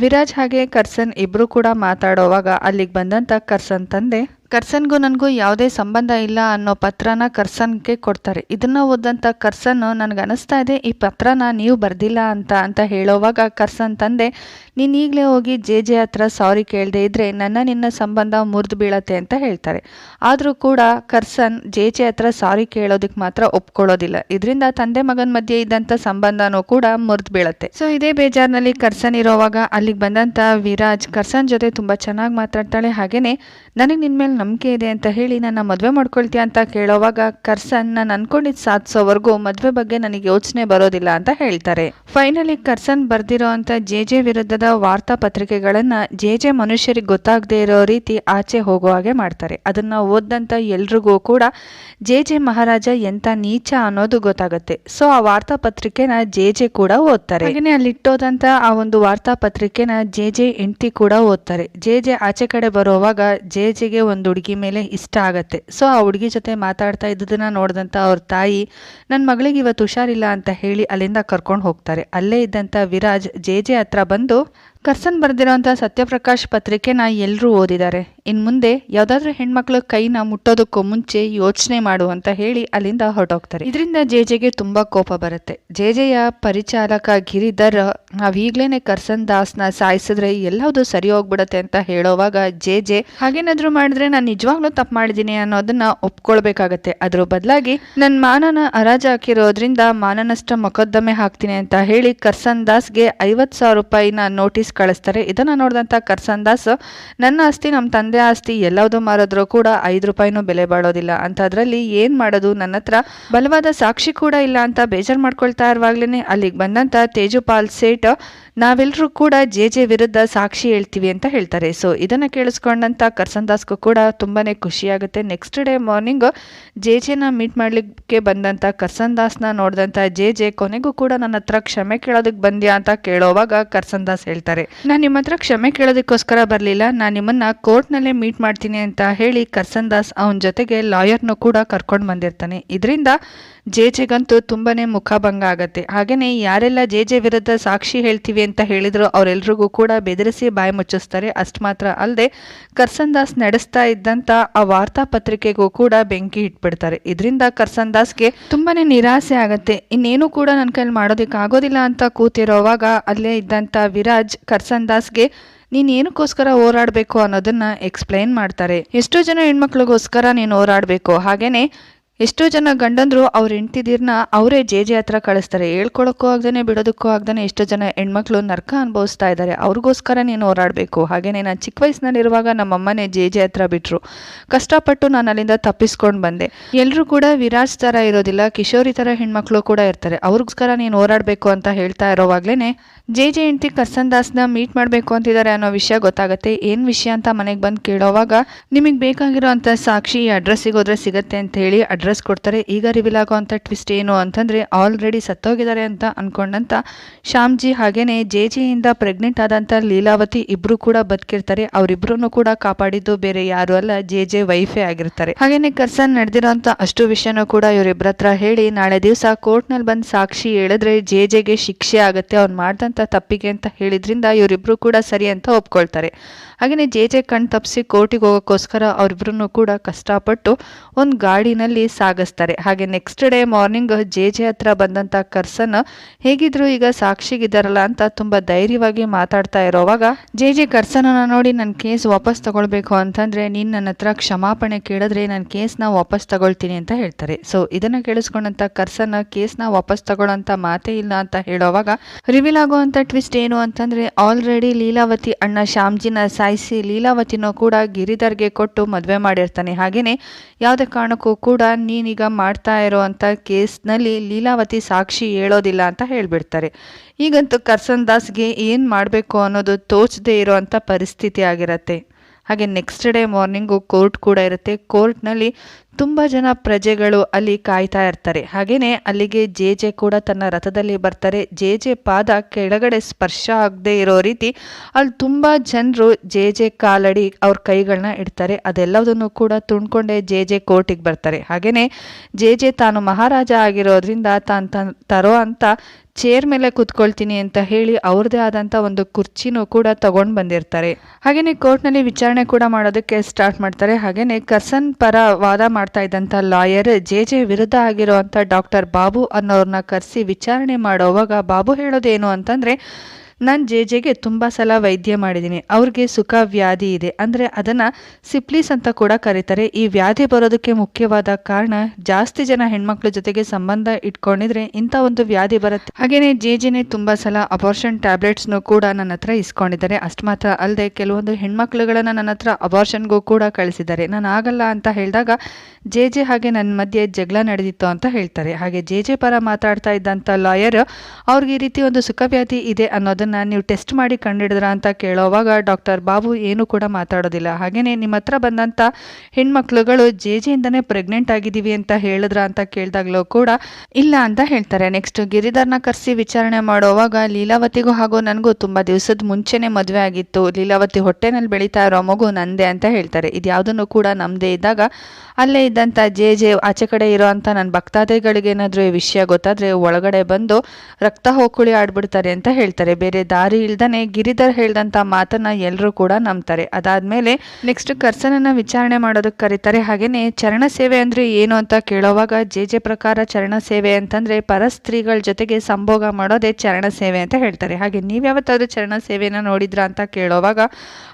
ವಿರಾಜ್ ಹಾಗೆ ಕರ್ಸನ್ ಇಬ್ಬರು ಕೂಡ ಮಾತಾಡೋವಾಗ ಅಲ್ಲಿಗೆ ಬಂದಂಥ ಕರ್ಸನ್ ತಂದೆ ಕರ್ಸನ್ಗೂ ನನಗೂ ಯಾವುದೇ ಸಂಬಂಧ ಇಲ್ಲ ಅನ್ನೋ ಪತ್ರನ ಕರ್ಸನ್ಗೆ ಕೊಡ್ತಾರೆ. ಇದನ್ನು ಓದಂಥ ಕರ್ಸನ್, ನನಗೆ ಅನಿಸ್ತಾ ಇದೆ, ಈ ಪತ್ರನ ನೀವು ಬರೆದಿಲ್ಲ ಅಂತ ಅಂತ ಹೇಳೋವಾಗ ಕರ್ಸನ್ ತಂದೆ, ನೀನು ಈಗಲೇ ಹೋಗಿ ಜೆ ಜೆ ಹತ್ರ ಸಾರಿ ಕೇಳದೆ ಇದ್ದರೆ ನನ್ನ ನಿನ್ನ ಸಂಬಂಧ ಮುರಿದು ಬೀಳತ್ತೆ ಅಂತ ಹೇಳ್ತಾರೆ. ಆದರೂ ಕೂಡ ಕರ್ಸನ್ ಜೆ ಜೆ ಹತ್ರ ಸಾರಿ ಕೇಳೋದಕ್ಕೆ ಮಾತ್ರ ಒಪ್ಕೊಳ್ಳೋದಿಲ್ಲ. ಇದರಿಂದ ತಂದೆ ಮಗನ ಮಧ್ಯೆ ಇದ್ದಂಥ ಸಂಬಂಧನೂ ಕೂಡ ಮುರಿದು ಬೀಳತ್ತೆ. ಸೊ, ಇದೇ ಬೇಜಾರಿನಲ್ಲಿ ಕರ್ಸನ್ ಇರೋವಾಗ ಅಲ್ಲಿಗೆ ಬಂದಂಥ ವಿರಾಜ್ ಕರ್ಸನ್ ಜೊತೆ ತುಂಬ ಚೆನ್ನಾಗಿ ಮಾತಾಡ್ತಾಳೆ. ಹಾಗೇನೆ ನನಗೆ ನಿನ್ನ ಮೇಲೆ ನಂಬಿಕೆ ಇದೆ ಅಂತ ಹೇಳಿ ನನ್ನ ಮದುವೆ ಮಾಡ್ಕೊಳ್ತೀಯ ಅಂತ ಕೇಳೋವಾಗ ಕರ್ಸನ್ ನಾನು ಅನ್ಕೊಂಡಿದ್ದು ಸಾಧಿಸೋವರೆಗೂ ಮದುವೆ ಬಗ್ಗೆ ನನಗೆ ಯೋಚನೆ ಬರೋದಿಲ್ಲ ಅಂತ ಹೇಳ್ತಾರೆ. ಫೈನಲಿ ಕರ್ಸನ್ ಬರ್ದಿರೋ ಅಂತ ಜೆ ಜೆ ವಿರುದ್ಧದ ವಾರ್ತಾ ಪತ್ರಿಕೆಗಳನ್ನ ಜೆ ಜೆ ಮನುಷ್ಯರಿಗೆ ಗೊತ್ತಾಗದೇ ಇರೋ ರೀತಿ ಆಚೆ ಹೋಗೋ ಹಾಗೆ ಮಾಡ್ತಾರೆ. ಅದನ್ನ ಓದಂತ ಎಲ್ರಿಗೂ ಕೂಡ ಜೆ ಜೆ ಮಹಾರಾಜ ಎಂತ ನೀಚ ಅನ್ನೋದು ಗೊತ್ತಾಗುತ್ತೆ. ಸೊ, ಆ ವಾರ್ತಾ ಪತ್ರಿಕೆನ ಜೆ ಜೆ ಕೂಡ ಓದ್ತಾರೆ. ಹಾಗೆಯೇ ಅಲ್ಲಿ ಇಟ್ಟೋದಂತ ಆ ಒಂದು ವಾರ್ತಾ ಪತ್ರಿಕೆನ ಜೆ ಜೆ ಹೆಂಡತಿ ಕೂಡ ಓದ್ತಾರೆ. ಜೆ ಜೆ ಆಚೆ ಕಡೆ ಬರೋವಾಗ ಜೆ ಜೆಗೆ ಒಂದು ಹುಡುಗಿ ಮೇಲೆ ಇಷ್ಟ ಆಗತ್ತೆ. ಸೊ ಆ ಹುಡುಗಿ ಜೊತೆ ಮಾತಾಡ್ತಾ ಇದ್ದದನ್ನ ನೋಡಿದಂಥ ಅವ್ರ ತಾಯಿ ನನ್ನ ಮಗಳಿಗೆ ಇವತ್ತು ಹುಷಾರಿಲ್ಲ ಅಂತ ಹೇಳಿ ಅಲ್ಲಿಂದ ಕರ್ಕೊಂಡು ಹೋಗ್ತಾರೆ. ಅಲ್ಲೇ ಇದ್ದಂಥ ವಿರಾಜ್ ಜೆ ಜೆ ಹತ್ರ ಬಂದು, ಕರ್ಸನ್ ಬರೆದಿರೋಂಥ ಸತ್ಯಪ್ರಕಾಶ್ ಪತ್ರಿಕೆನ ಎಲ್ಲರೂ ಓದಿದ್ದಾರೆ ಇನ್ನು ಮುಂದೆ ಯಾವುದಾದ್ರೂ ಹೆಣ್ಮಕ್ಳ ಕೈನ ಮುಟ್ಟೋದಕ್ಕೂ ಮುಂಚೆ ಯೋಚನೆ ಮಾಡು ಅಂತ ಹೇಳಿ ಅಲ್ಲಿಂದ ಹೊರಟೋಗ್ತಾರೆ. ಇದರಿಂದ ಜೆಜೆಗೆ ತುಂಬಾ ಕೋಪ ಬರುತ್ತೆ. ಜೆಜೆಯ ಪರಿಚಾಲಕ ಗಿರಿಧರ್ ನಾವೀಗ್ಲೇನೆ ಕರ್ಸನ್ ದಾಸ್ನ ಸಾಯಿಸಿದ್ರೆ ಎಲ್ಲವುದು ಸರಿ ಹೋಗ್ಬಿಡತ್ತೆ ಅಂತ ಹೇಳೋವಾಗ ಜೆ ಜೆ ಹಾಗೇನಾದ್ರೂ ಮಾಡಿದ್ರೆ ನಾನು ನಿಜವಾಗ್ಲೂ ತಪ್ಪು ಮಾಡಿದ್ದೀನಿ ಅನ್ನೋದನ್ನ ಒಪ್ಕೊಳ್ಬೇಕಾಗತ್ತೆ. ಅದ್ರ ಬದಲಾಗಿ ನನ್ನ ಮಾನನ ಹರಾಜು ಹಾಕಿರೋದ್ರಿಂದ ಮಾನನಷ್ಟ ಮೊಕದ್ದಮೆ ಹಾಕ್ತೀನಿ ಅಂತ ಹೇಳಿ ಕರ್ಸನ್ ದಾಸ್ಗೆ ಐವತ್ತು ಸಾವಿರ ರೂಪಾಯಿನ ನೋಟಿಸ್ ಕಳಿಸ್ತಾರೆ. ಇದನ್ನ ನೋಡಿದಂಥ ಕರ್ಸನ್ ದಾಸ್, ನನ್ನ ಆಸ್ತಿ ನಮ್ಮ ತಂದೆ ಆಸ್ತಿ ಎಲ್ಲವುದು ಮಾರಿದ್ರು ಕೂಡ ಐದು ರೂಪಾಯಿನೂ ಬೆಲೆ ಬಾಳೋದಿಲ್ಲ. ಅಂಥದ್ರಲ್ಲಿ ಏನು ಮಾಡೋದು? ನನ್ನ ಹತ್ರ ಬಲವಾದ ಸಾಕ್ಷಿ ಕೂಡ ಇಲ್ಲ ಅಂತ ಬೇಜಾರು ಮಾಡ್ಕೊಳ್ತಾ ಇರುವಾಗ್ಲೇ ಅಲ್ಲಿಗೆ ಬಂದಂತ ತೇಜುಪಾಲ್ ಸೇಠ್ ನಾವೆಲ್ಲರೂ ಕೂಡ ಜೆ ಜೆ ವಿರುದ್ಧ ಸಾಕ್ಷಿ ಹೇಳ್ತೀವಿ ಅಂತ ಹೇಳ್ತಾರೆ. ಸೊ ಇದನ್ನ ಕೇಳಿಸ್ಕೊಂಡಂಥ ಕರ್ಸನ್ ದಾಸ್ಗೂ ಕೂಡ ತುಂಬಾ ಖುಷಿಯಾಗುತ್ತೆ. ನೆಕ್ಸ್ಟ್ ಡೇ ಮಾರ್ನಿಂಗ್ ಜೆ ಜೆನ ಮೀಟ್ ಮಾಡ್ಲಿಕ್ಕೆ ಬಂದಂಥ ಕರ್ಸನ್ ದಾಸ್ನ ನೋಡಿದಂಥ ಜೆ ಜೆ ಕೊನೆಗೂ ಕೂಡ ನನ್ನ ಹತ್ರ ಕ್ಷಮೆ ಕೇಳೋದಕ್ಕೆ ಬಂದ್ಯಾ ಅಂತ ಕೇಳೋವಾಗ ಕರ್ಸನ್ ದಾಸ್ ಹೇಳ್ತಾರೆ. ನಾನು ನಿಮ್ಮ ಹತ್ರ ಕ್ಷಮೆ ಕೇಳೋದಕ್ಕೋಸ್ಕರ ಬರಲಿಲ್ಲ. ನಾನು ನಿಮ್ಮನ್ನ ಕೋರ್ಟ್ನಲ್ಲೇ ಮೀಟ್ ಮಾಡ್ತೀನಿ ಅಂತ ಹೇಳಿ ಕರ್ಸನ್ ದಾಸ್ ಅವನ ಜೊತೆಗೆ ಲಾಯರ್ನು ಕೂಡ ಕರ್ಕೊಂಡು ಬಂದಿರ್ತಾನೆ. ಇದರಿಂದ ಜೆ ಜೆಗಂತೂ ತುಂಬಾ ಮುಖಭಂಗ ಆಗುತ್ತೆ. ಹಾಗೆಯೇ ಯಾರೆಲ್ಲ ಜೆ ಜೆ ವಿರುದ್ಧ ಸಾಕ್ಷಿ ಹೇಳ್ತೀವಿ ಅಂತ ಹೇಳಿದ್ರು ಅವರೆಲ್ಲರಿಗೂ ಕೂಡ ಬೆದರಿಸಿ ಬಾಯಿ ಮುಚ್ಚಿಸ್ತಾರೆ. ಅಷ್ಟು ಮಾತ್ರ ಅಲ್ಲದೆ ಕರ್ಸನ್ ದಾಸ್ ನಡೆಸ್ತಾ ಇದ್ದಂತ ಆ ವಾರ್ತಾ ಪತ್ರಿಕೆಗೂ ಕೂಡ ಬೆಂಕಿ ಇಟ್ಬಿಡ್ತಾರೆ. ಇದರಿಂದ ಕರ್ಸನ್ ದಾಸ್ಗೆ ತುಂಬಾ ನಿರಾಸೆ ಆಗುತ್ತೆ. ಇನ್ನೇನು ಕೂಡ ನನ್ನ ಕೈಲಿ ಮಾಡೋದಕ್ಕೆ ಆಗೋದಿಲ್ಲ ಅಂತ ಕೂತಿರೋವಾಗ ಅಲ್ಲೇ ಇದ್ದಂಥ ವಿರಾಜ್ ಕರ್ಸನ್ ದಾಸ್ಗೆ ನೀನ್ ಏನಕ್ಕೋಸ್ಕರ ಹೋರಾಡಬೇಕು ಅನ್ನೋದನ್ನ ಎಕ್ಸ್ಪ್ಲೈನ್ ಮಾಡ್ತಾರೆ. ಎಷ್ಟೋ ಜನ ಹೆಣ್ಮಕ್ಳಿಗೋಸ್ಕರ ನೀನು ಹೋರಾಡಬೇಕು. ಹಾಗೇನೆ ಎಷ್ಟೋ ಜನ ಗಂಡಂದ್ರು ಅವ್ರ ಹೆಂಡ್ತಿದೀರ್ನ ಅವರೇ ಜೆ ಜೆ ಹತ್ರ ಕಳಿಸ್ತಾರೆ. ಹೇಳ್ಕೊಳಕ್ಕೂ ಆಗ್ದೇ ಬಿಡೋದಕ್ಕೂ ಆಗ್ದೇ ಎಷ್ಟೋ ಜನ ಹೆಣ್ಮಕ್ಳು ನರ್ಕ ಅನುಭವಿಸ್ತಾ ಇದ್ದಾರೆ ಅವ್ರಿಗೋಸ್ಕರ ನೀನು ಹೋರಾಡಬೇಕು ಹಾಗೆಯೇ ನಾನು ಚಿಕ್ಕ ವಯಸ್ಸಿನಲ್ಲಿರುವಾಗ ನಮ್ಮಮ್ಮನೇ ಜೆ ಜೆ ಹತ್ರ ಬಿಟ್ಟರು ಕಷ್ಟಪಟ್ಟು ನಾನು ಅಲ್ಲಿಂದ ತಪ್ಪಿಸ್ಕೊಂಡು ಬಂದೆ. ಎಲ್ಲರೂ ಕೂಡ ವಿರಾಜ್ ಥರ ಇರೋದಿಲ್ಲ. ಕಿಶೋರಿ ಥರ ಹೆಣ್ಮಕ್ಳು ಕೂಡ ಇರ್ತಾರೆ. ಅವ್ರಿಗೋಸ್ಕರ ನೀನು ಹೋರಾಡಬೇಕು ಅಂತ ಹೇಳ್ತಾ ಇರೋವಾಗ್ಲೇ ಜೆ ಜೆ ಹೆಂಡ್ತಿ ದಾಸ್ನ ಮೀಟ್ ಮಾಡಬೇಕು ಅಂತಿದ್ದಾರೆ ಅನ್ನೋ ವಿಷಯ ಗೊತ್ತಾಗುತ್ತೆ. ಏನು ವಿಷಯ ಅಂತ ಮನೆಗೆ ಬಂದು ಕೇಳೋವಾಗ ನಿಮಗೆ ಬೇಕಾಗಿರೋ ಸಾಕ್ಷಿ ಈ ಅಡ್ರೆಸ್ಸಿಗೆ ಹೋದ್ರೆ ಸಿಗತ್ತೆ ಅಂತ ಹೇಳಿ ಅಡ್ರೆಸ್ ಕೊಡ್ತಾರೆ. ಈಗ ರಿವೀಲ್ ಆಗೋ ಅಂಥ ಟ್ವಿಸ್ಟ್ ಏನು ಅಂತಂದರೆ ಆಲ್ರೆಡಿ ಸತ್ತೋಗಿದ್ದಾರೆ ಅಂತ ಅನ್ಕೊಂಡಂತ ಶ್ಯಾಮ್ಜಿ ಹಾಗೇ ಜೆ ಜಿಯಿಂದ ಪ್ರೆಗ್ನೆಂಟ್ ಆದಂಥ ಲೀಲಾವತಿ ಇಬ್ಬರು ಕೂಡ ಬದುಕಿರ್ತಾರೆ. ಅವರಿಬ್ಬರೂ ಕೂಡ ಕಾಪಾಡಿದ್ದು ಬೇರೆ ಯಾರು ಅಲ್ಲ ಜೆ ಜೆ ವೈಫೇ ಆಗಿರ್ತಾರೆ. ಹಾಗೇ ಕರ್ಸನ್ ನಡೆದಿರೋಂಥ ಅಷ್ಟು ವಿಷಯನೂ ಕೂಡ ಇವರಿಬ್ಬರ ಹತ್ರ ಹೇಳಿ, ನಾಳೆ ದಿವಸ ಕೋರ್ಟ್ನಲ್ಲಿ ಬಂದು ಸಾಕ್ಷಿ ಹೇಳಿದ್ರೆ ಜೆ ಜೆಗೆ ಶಿಕ್ಷೆ ಆಗುತ್ತೆ, ಅವ್ನು ಮಾಡಿದಂಥ ತಪ್ಪಿಗೆ ಅಂತ ಹೇಳಿದ್ರಿಂದ ಇವರಿಬ್ಬರು ಕೂಡ ಸರಿ ಅಂತ ಒಪ್ಕೊಳ್ತಾರೆ. ಹಾಗೆಯೇ ಜೆ ಜೆ ಕಣ್ ತಪ್ಪಿಸಿ ಕೋರ್ಟಿಗೆ ಹೋಗೋಕ್ಕೋಸ್ಕರ ಅವರಿಬ್ಬರನ್ನು ಕೂಡ ಕಷ್ಟಪಟ್ಟು ಒಂದು ಗಾಡಿನಲ್ಲಿ ಸಾಗಿಸ್ತಾರೆ. ಹಾಗೆ next day morning J J ಹತ್ರ ಬಂದಂಥ ಕರ್ಸನ್ ಹೇಗಿದ್ರು ಈಗ ಸಾಕ್ಷಿಗಿದ್ದಾರಲ್ಲ ಅಂತ ತುಂಬ ಧೈರ್ಯವಾಗಿ ಮಾತಾಡ್ತಾ ಇರೋವಾಗ ಜೆ ಜೆ ಕರ್ಸನನ್ನು ನೋಡಿ ನನ್ನ ಕೇಸ್ ವಾಪಸ್ ತಗೊಳ್ಬೇಕು ಅಂತಂದ್ರೆ ನೀನು ನನ್ನ ಹತ್ರ ಕ್ಷಮಾಪಣೆ ಕೇಳಿದ್ರೆ ನನ್ನ ಕೇಸ್ನ ವಾಪಸ್ ತಗೊಳ್ತೀನಿ ಅಂತ ಹೇಳ್ತಾರೆ. ಸೊ ಇದನ್ನ ಕೇಳಿಸ್ಕೊಂಡಂಥ ಕರ್ಸನ್ ಕೇಸ್ನ ವಾಪಸ್ ತಗೊಳ್ಳೋಂಥ ಮಾತೇ ಇಲ್ಲ ಅಂತ ಹೇಳೋವಾಗ ರಿವೀಲ್ ಆಗುವಂಥ ಟ್ವಿಸ್ಟ್ ಏನು ಅಂತಂದ್ರೆ ಆಲ್ರೆಡಿ ಲೀಲಾವತಿ ಅಣ್ಣ ಶ್ಯಾಮ್ಜಿನ ಸಾಯಿಸಿ ಲೀಲಾವತಿನೂ ಕೂಡ ಗಿರಿಧರ್ಗೆ ಕೊಟ್ಟು ಮದುವೆ ಮಾಡಿರ್ತಾನೆ. ಹಾಗೆಯೇ ಯಾವುದೇ ಕಾರಣಕ್ಕೂ ಕೂಡ ನೀನೀಗ ಮಾಡ್ತಾ ಇರೋವಂಥ ಕೇಸ್ನಲ್ಲಿ ಲೀಲಾವತಿ ಸಾಕ್ಷಿ ಹೇಳೋದಿಲ್ಲ ಅಂತ ಹೇಳಿಬಿಡ್ತಾರೆ. ಈಗಂತೂ ಕರ್ಸನ್ ದಾಸ್ಗೆ ಏನು ಮಾಡಬೇಕು ಅನ್ನೋದು ತೋಚದೇ ಇರೋವಂಥ ಪರಿಸ್ಥಿತಿ ಆಗಿರತ್ತೆ. ಹಾಗೆ ನೆಕ್ಸ್ಟ್ ಡೇ ಮಾರ್ನಿಂಗು ಕೋರ್ಟ್ ಕೂಡ ಇರುತ್ತೆ. ಕೋರ್ಟ್ನಲ್ಲಿ ತುಂಬ ಜನ ಪ್ರಜೆಗಳು ಅಲ್ಲಿ ಕಾಯ್ತಾ ಇರ್ತಾರೆ. ಹಾಗೆಯೇ ಅಲ್ಲಿಗೆ ಜೆ ಜೆ ಕೂಡ ತನ್ನ ರಥದಲ್ಲಿ ಬರ್ತಾರೆ. ಜೆ ಜೆ ಪಾದ ಕೆಳಗಡೆ ಸ್ಪರ್ಶ ಆಗದೆ ಇರೋ ರೀತಿ ಅಲ್ಲಿ ತುಂಬ ಜನರು ಜೆ ಜೆ ಕಾಲಡಿ ಅವ್ರ ಕೈಗಳನ್ನ ಇಡ್ತಾರೆ. ಅದೆಲ್ಲದನ್ನು ಕೂಡ ತುಂಡ್ಕೊಂಡೇ ಜೆ ಜೆ ಕೋರ್ಟಿಗೆ ಬರ್ತಾರೆ. ಹಾಗೆಯೇ ಜೆ ಜೆ ತಾನು ಮಹಾರಾಜ ಆಗಿರೋದ್ರಿಂದ ತಾನು ತರೋ ಅಂತ ಚೇರ್ ಮೇಲೆ ಕೂತ್ಕೊಳ್ತೀನಿ ಅಂತ ಹೇಳಿ ಅವ್ರದೇ ಆದಂಥ ಒಂದು ಕುರ್ಚಿನೂ ಕೂಡ ತಗೊಂಡು ಬಂದಿರ್ತಾರೆ. ಹಾಗೆಯೇ ಕೋರ್ಟ್ನಲ್ಲಿ ವಿಚಾರಣೆ ಕೂಡ ಮಾಡೋದಕ್ಕೆ ಸ್ಟಾರ್ಟ್ ಮಾಡ್ತಾರೆ. ಹಾಗೆಯೇ ಕಸನ್ ಪರ ವಾದ ಮಾಡ್ತಾ ಇದ್ದಂಥ ಲಾಯರ್ ಜೆ ಜೆ ವಿರುದ್ಧ ಆಗಿರುವಂಥ ಡಾಕ್ಟರ್ ಬಾಬು ಅನ್ನೋರನ್ನ ಕರೆಸಿ ವಿಚಾರಣೆ ಮಾಡೋವಾಗ ಬಾಬು ಹೇಳೋದೇನು ಅಂತಂದರೆ ನಾನು ಜೆ ಜೆಗೆ ತುಂಬ ಸಲ ವೈದ್ಯ ಮಾಡಿದ್ದೀನಿ ಅವ್ರಿಗೆ ಸುಖ ವ್ಯಾಧಿ ಇದೆ. ಅಂದರೆ ಅದನ್ನು ಸಿಪ್ಲೀಸ್ ಅಂತ ಕೂಡ ಕರೀತಾರೆ. ಈ ವ್ಯಾಧಿ ಬರೋದಕ್ಕೆ ಮುಖ್ಯವಾದ ಕಾರಣ ಜಾಸ್ತಿ ಜನ ಹೆಣ್ಮಕ್ಳ ಜೊತೆಗೆ ಸಂಬಂಧ ಇಟ್ಕೊಂಡಿದ್ರೆ ಇಂಥ ಒಂದು ವ್ಯಾಧಿ ಬರುತ್ತೆ. ಹಾಗೆಯೇ ಜೆ ಜೆನೆ ತುಂಬ ಸಲ ಅಬಾರ್ಷನ್ ಟ್ಯಾಬ್ಲೆಟ್ಸ್ನೂ ಕೂಡ ನನ್ನ ಹತ್ರ ಇಸ್ಕೊಂಡಿದ್ದಾರೆ. ಅಷ್ಟು ಮಾತ್ರ ಅಲ್ಲದೆ ಕೆಲವೊಂದು ಹೆಣ್ಮಕ್ಳುಗಳನ್ನು ನನ್ನ ಹತ್ರ ಅಬಾರ್ಷನ್ಗೂ ಕೂಡ ಕಳಿಸಿದ್ದಾರೆ. ನಾನು ಆಗಲ್ಲ ಅಂತ ಹೇಳಿದಾಗ ಜೆ ಜೆ ಹಾಗೆ ನನ್ನ ಮಧ್ಯೆ ಜಗಳ ನಡೆದಿತ್ತು ಅಂತ ಹೇಳ್ತಾರೆ. ಹಾಗೆ ಜೆ ಜೆ ಪರ ಮಾತಾಡ್ತಾ ಇದ್ದಂಥ ಲಾಯರ್ ಅವ್ರಿಗೆ ಈ ರೀತಿ ಒಂದು ಸುಖವ್ಯಾಧಿ ಇದೆ ಅನ್ನೋದನ್ನ ನೀವು ಟೆಸ್ಟ್ ಮಾಡಿ ಕಂಡಿಡಿದ್ರ ಅಂತ ಕೇಳೋವಾಗ ಡಾಕ್ಟರ್ ಬಾಬು ಏನು ಕೂಡ ಮಾತಾಡೋದಿಲ್ಲ. ಹಾಗೆಯೇ ನಿಮ್ಮ ಹತ್ರ ಬಂದಂಥ ಹೆಣ್ಮಕ್ಳುಗಳು ಜೆ ಜೆಯಿಂದನೇ ಪ್ರೆಗ್ನೆಂಟ್ ಆಗಿದ್ದೀವಿ ಅಂತ ಹೇಳಿದ್ರ ಅಂತ ಕೇಳಿದಾಗಲೂ ಕೂಡ ಇಲ್ಲ ಅಂತ ಹೇಳ್ತಾರೆ. ನೆಕ್ಸ್ಟ್ ಗಿರಿಧರ್ನ ಕರೆಸಿ ವಿಚಾರಣೆ ಮಾಡೋವಾಗ ಲೀಲಾವತಿಗೂ ಹಾಗೂ ನನಗೂ ತುಂಬ ದಿವಸದ ಮುಂಚೆನೇ ಮದುವೆ ಆಗಿತ್ತು. ಲೀಲಾವತಿ ಹೊಟ್ಟೆನಲ್ಲಿ ಬೆಳೀತಾ ಇರೋ ಮಗು ನಂದೆ ಅಂತ ಹೇಳ್ತಾರೆ. ಇದು ಯಾವುದನ್ನು ಕೂಡ ನಮ್ಮದೇ ಇದ್ದಾಗ ಅಲ್ಲೇ ಇದ್ದಂಥ ಜೆ ಜೆ ಆಚೆ ಕಡೆ ಇರೋ ನನ್ನ ಭಕ್ತಾದಿಗಳಿಗೇನಾದರೂ ಈ ವಿಷಯ ಗೊತ್ತಾದರೆ ಒಳಗಡೆ ಬಂದು ರಕ್ತ ಹೋಕುಳಿ ಆಡ್ಬಿಡ್ತಾರೆ ಅಂತ ಹೇಳ್ತಾರೆ. ಬೇರೆ ಬೇರೆ ದಾರಿ ಇಲ್ದನೆ ಗಿರಿಧರ್ ಹೇಳ್ದಂತ ಮಾತನ್ನ ಎಲ್ಲರೂ ಕೂಡ ನಂಬ್ತಾರೆ. ಅದಾದ್ಮೇಲೆ ನೆಕ್ಸ್ಟ್ ಕರ್ಸನನ್ನ ವಿಚಾರಣೆ ಮಾಡೋದಕ್ಕೆ ಕರೀತಾರೆ. ಹಾಗೇನೆ ಚರಣ ಸೇವೆ ಅಂದ್ರೆ ಏನು ಅಂತ ಕೇಳೋವಾಗ ಜೆ ಜೆ ಪ್ರಕಾರ ಚರಣ ಸೇವೆ ಅಂತಂದ್ರೆ ಪರಸ್ತ್ರೀಗಳ ಜೊತೆಗೆ ಸಂಭೋಗ ಮಾಡೋದೇ ಚರಣ ಸೇವೆ ಅಂತ ಹೇಳ್ತಾರೆ. ಹಾಗೆ ನೀವು ಯಾವತ್ತಾದ್ರೂ ಚರಣ ಸೇವೆಯನ್ನು ನೋಡಿದ್ರಾ ಅಂತ ಕೇಳೋವಾಗ,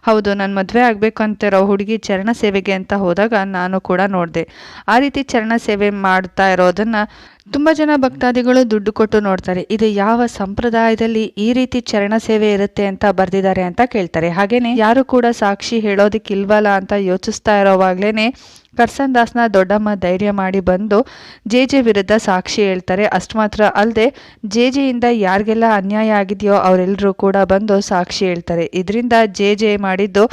ಹೌದು ನಾನು ಮದುವೆ ಆಗಬೇಕು ಅಂತಿರೋ ಹುಡುಗಿ ಚರಣ ಸೇವೆಗೆ ಅಂತ ಹೋದಾಗ ನಾನು ಕೂಡ ನೋಡಿದೆ. ಆ ರೀತಿ ಚರಣ ಸೇವೆ ಮಾಡ್ತಾ ಇರೋದನ್ನ ತುಂಬ ಜನ ಭಕ್ತಾದಿಗಳು ದುಡ್ಡು ಕೊಟ್ಟು ನೋಡ್ತಾರೆ, ಇದು ಯಾವ ಸಂಪ್ರದಾಯದಲ್ಲಿ ಈ ರೀತಿ ಚರಣ ಸೇವೆ ಇರುತ್ತೆ ಅಂತ ಬರ್ದಿದ್ದಾರೆ ಅಂತ ಕೇಳ್ತಾರೆ. ಹಾಗೇನೆ ಯಾರು ಕೂಡ ಸಾಕ್ಷಿ ಹೇಳೋದಕ್ಕಿಲ್ವಲ್ಲ ಅಂತ ಯೋಚಿಸ್ತಾ ಇರೋವಾಗ್ಲೇನೆ ಕರ್ಸನ್ ದಾಸ್ನ ದೊಡ್ಡಮ್ಮ ಧೈರ್ಯ ಮಾಡಿ ಬಂದು ಜೆ ಜೆ ವಿರುದ್ಧ ಸಾಕ್ಷಿ ಹೇಳ್ತಾರೆ. ಅಷ್ಟು ಮಾತ್ರ ಅಲ್ಲದೆ ಜೆ ಜೆಯಿಂದ ಯಾರಿಗೆಲ್ಲ ಅನ್ಯಾಯ ಆಗಿದೆಯೋ ಅವರೆಲ್ಲರೂ ಕೂಡ ಬಂದು ಸಾಕ್ಷಿ ಹೇಳ್ತಾರೆ. ಇದರಿಂದ ಜೆ ಜೆ ಮಾಡಿದ್ದು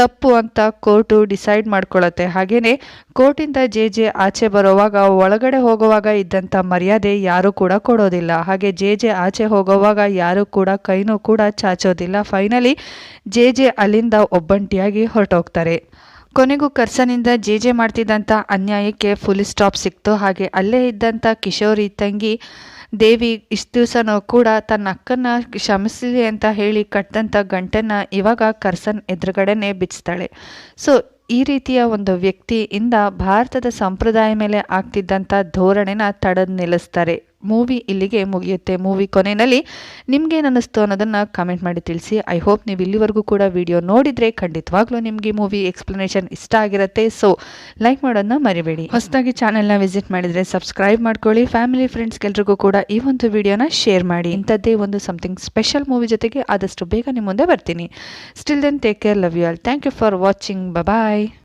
ತಪ್ಪು ಅಂತ ಕೋರ್ಟು ಡಿಸೈಡ್ ಮಾಡ್ಕೊಳ್ಳುತ್ತೆ. ಹಾಗೆಯೇ ಕೋರ್ಟಿಂದ ಜೆ ಜೆ ಆಚೆ ಬರೋವಾಗ ಒಳಗಡೆ ಹೋಗುವಾಗ ಇದ್ದಂಥ ಮರ್ಯಾದೆ ಯಾರೂ ಕೂಡ ಕೊಡೋದಿಲ್ಲ. ಹಾಗೆ ಜೆ ಜೆ ಆಚೆ ಹೋಗೋವಾಗ ಯಾರು ಕೂಡ ಕೈನೂ ಕೂಡ ಚಾಚೋದಿಲ್ಲ. ಫೈನಲಿ ಜೆ ಜೆ ಅಲ್ಲಿಂದ ಒಬ್ಬಂಟಿಯಾಗಿ ಹೊರಟೋಗ್ತಾರೆ. ಕೊನೆಗೂ ಕರ್ಸನಿಂದ ಜೆ ಜೆ ಮಾಡ್ತಿದ್ದಂಥ ಅನ್ಯಾಯಕ್ಕೆ ಫುಲ್ ಸ್ಟಾಪ್ ಸಿಕ್ತು. ಹಾಗೆ ಅಲ್ಲೇ ಇದ್ದಂಥ ಕಿಶೋರಿ ತಂಗಿ ದೇವಿ ಇಷ್ಟು ದಿವಸನೂ ಕೂಡ ತನ್ನ ಅಕ್ಕನ ಕ್ಷಮಿಸಲಿ ಅಂತ ಹೇಳಿ ಕಟ್ಟಂಥ ಗಂಟನ್ನು ಇವಾಗ ಕರ್ಸನ್ ಎದುರುಗಡೆನೆ ಬಿಚ್ತಾಳೆ. ಸೊ ಈ ರೀತಿಯ ಒಂದು ವ್ಯಕ್ತಿಯಿಂದ ಭಾರತದ ಸಂಪ್ರದಾಯ ಮೇಲೆ ಆಗ್ತಿದ್ದಂಥ ಧೋರಣೆನ ತಡೆದು ನಿಲ್ಲಿಸ್ತಾರೆ. ಮೂವಿ ಇಲ್ಲಿಗೆ ಮುಗಿಯುತ್ತೆ. ಮೂವಿ ಕೊನೆಯಲ್ಲಿ ನಿಮ್ಗೇನು ಅನ್ನಿಸ್ತು ಅನ್ನೋದನ್ನು ಕಮೆಂಟ್ ಮಾಡಿ ತಿಳಿಸಿ. ಐ ಹೋಪ್ ನೀವು ಇಲ್ಲಿವರೆಗೂ ಕೂಡ ವಿಡಿಯೋ ನೋಡಿದರೆ ಖಂಡಿತವಾಗ್ಲೂ ನಿಮಗೆ ಮೂವಿ ಎಕ್ಸ್ಪ್ಲನೇಷನ್ ಇಷ್ಟ ಆಗಿರುತ್ತೆ. ಸೊ ಲೈಕ್ ಮಾಡೋದನ್ನ ಮರಿಬೇಡಿ. ಹೊಸದಾಗಿ ಚಾನೆಲ್ನ ವಿಸಿಟ್ ಮಾಡಿದರೆ ಸಬ್ಸ್ಕ್ರೈಬ್ ಮಾಡ್ಕೊಳ್ಳಿ. ಫ್ಯಾಮಿಲಿ ಫ್ರೆಂಡ್ಸ್ಗೆಲ್ರಿಗೂ ಕೂಡ ಈ ಒಂದು ವಿಡಿಯೋನ ಶೇರ್ ಮಾಡಿ. ಇಂಥದ್ದೇ ಒಂದು ಸಮಥಿಂಗ್ ಸ್ಪೆಷಲ್ ಮೂವಿ ಜೊತೆಗೆ ಆದಷ್ಟು ಬೇಗ ನಿಮ್ಮ ಮುಂದೆ ಬರ್ತೀನಿ. Still then take care love you all thank you for watching bye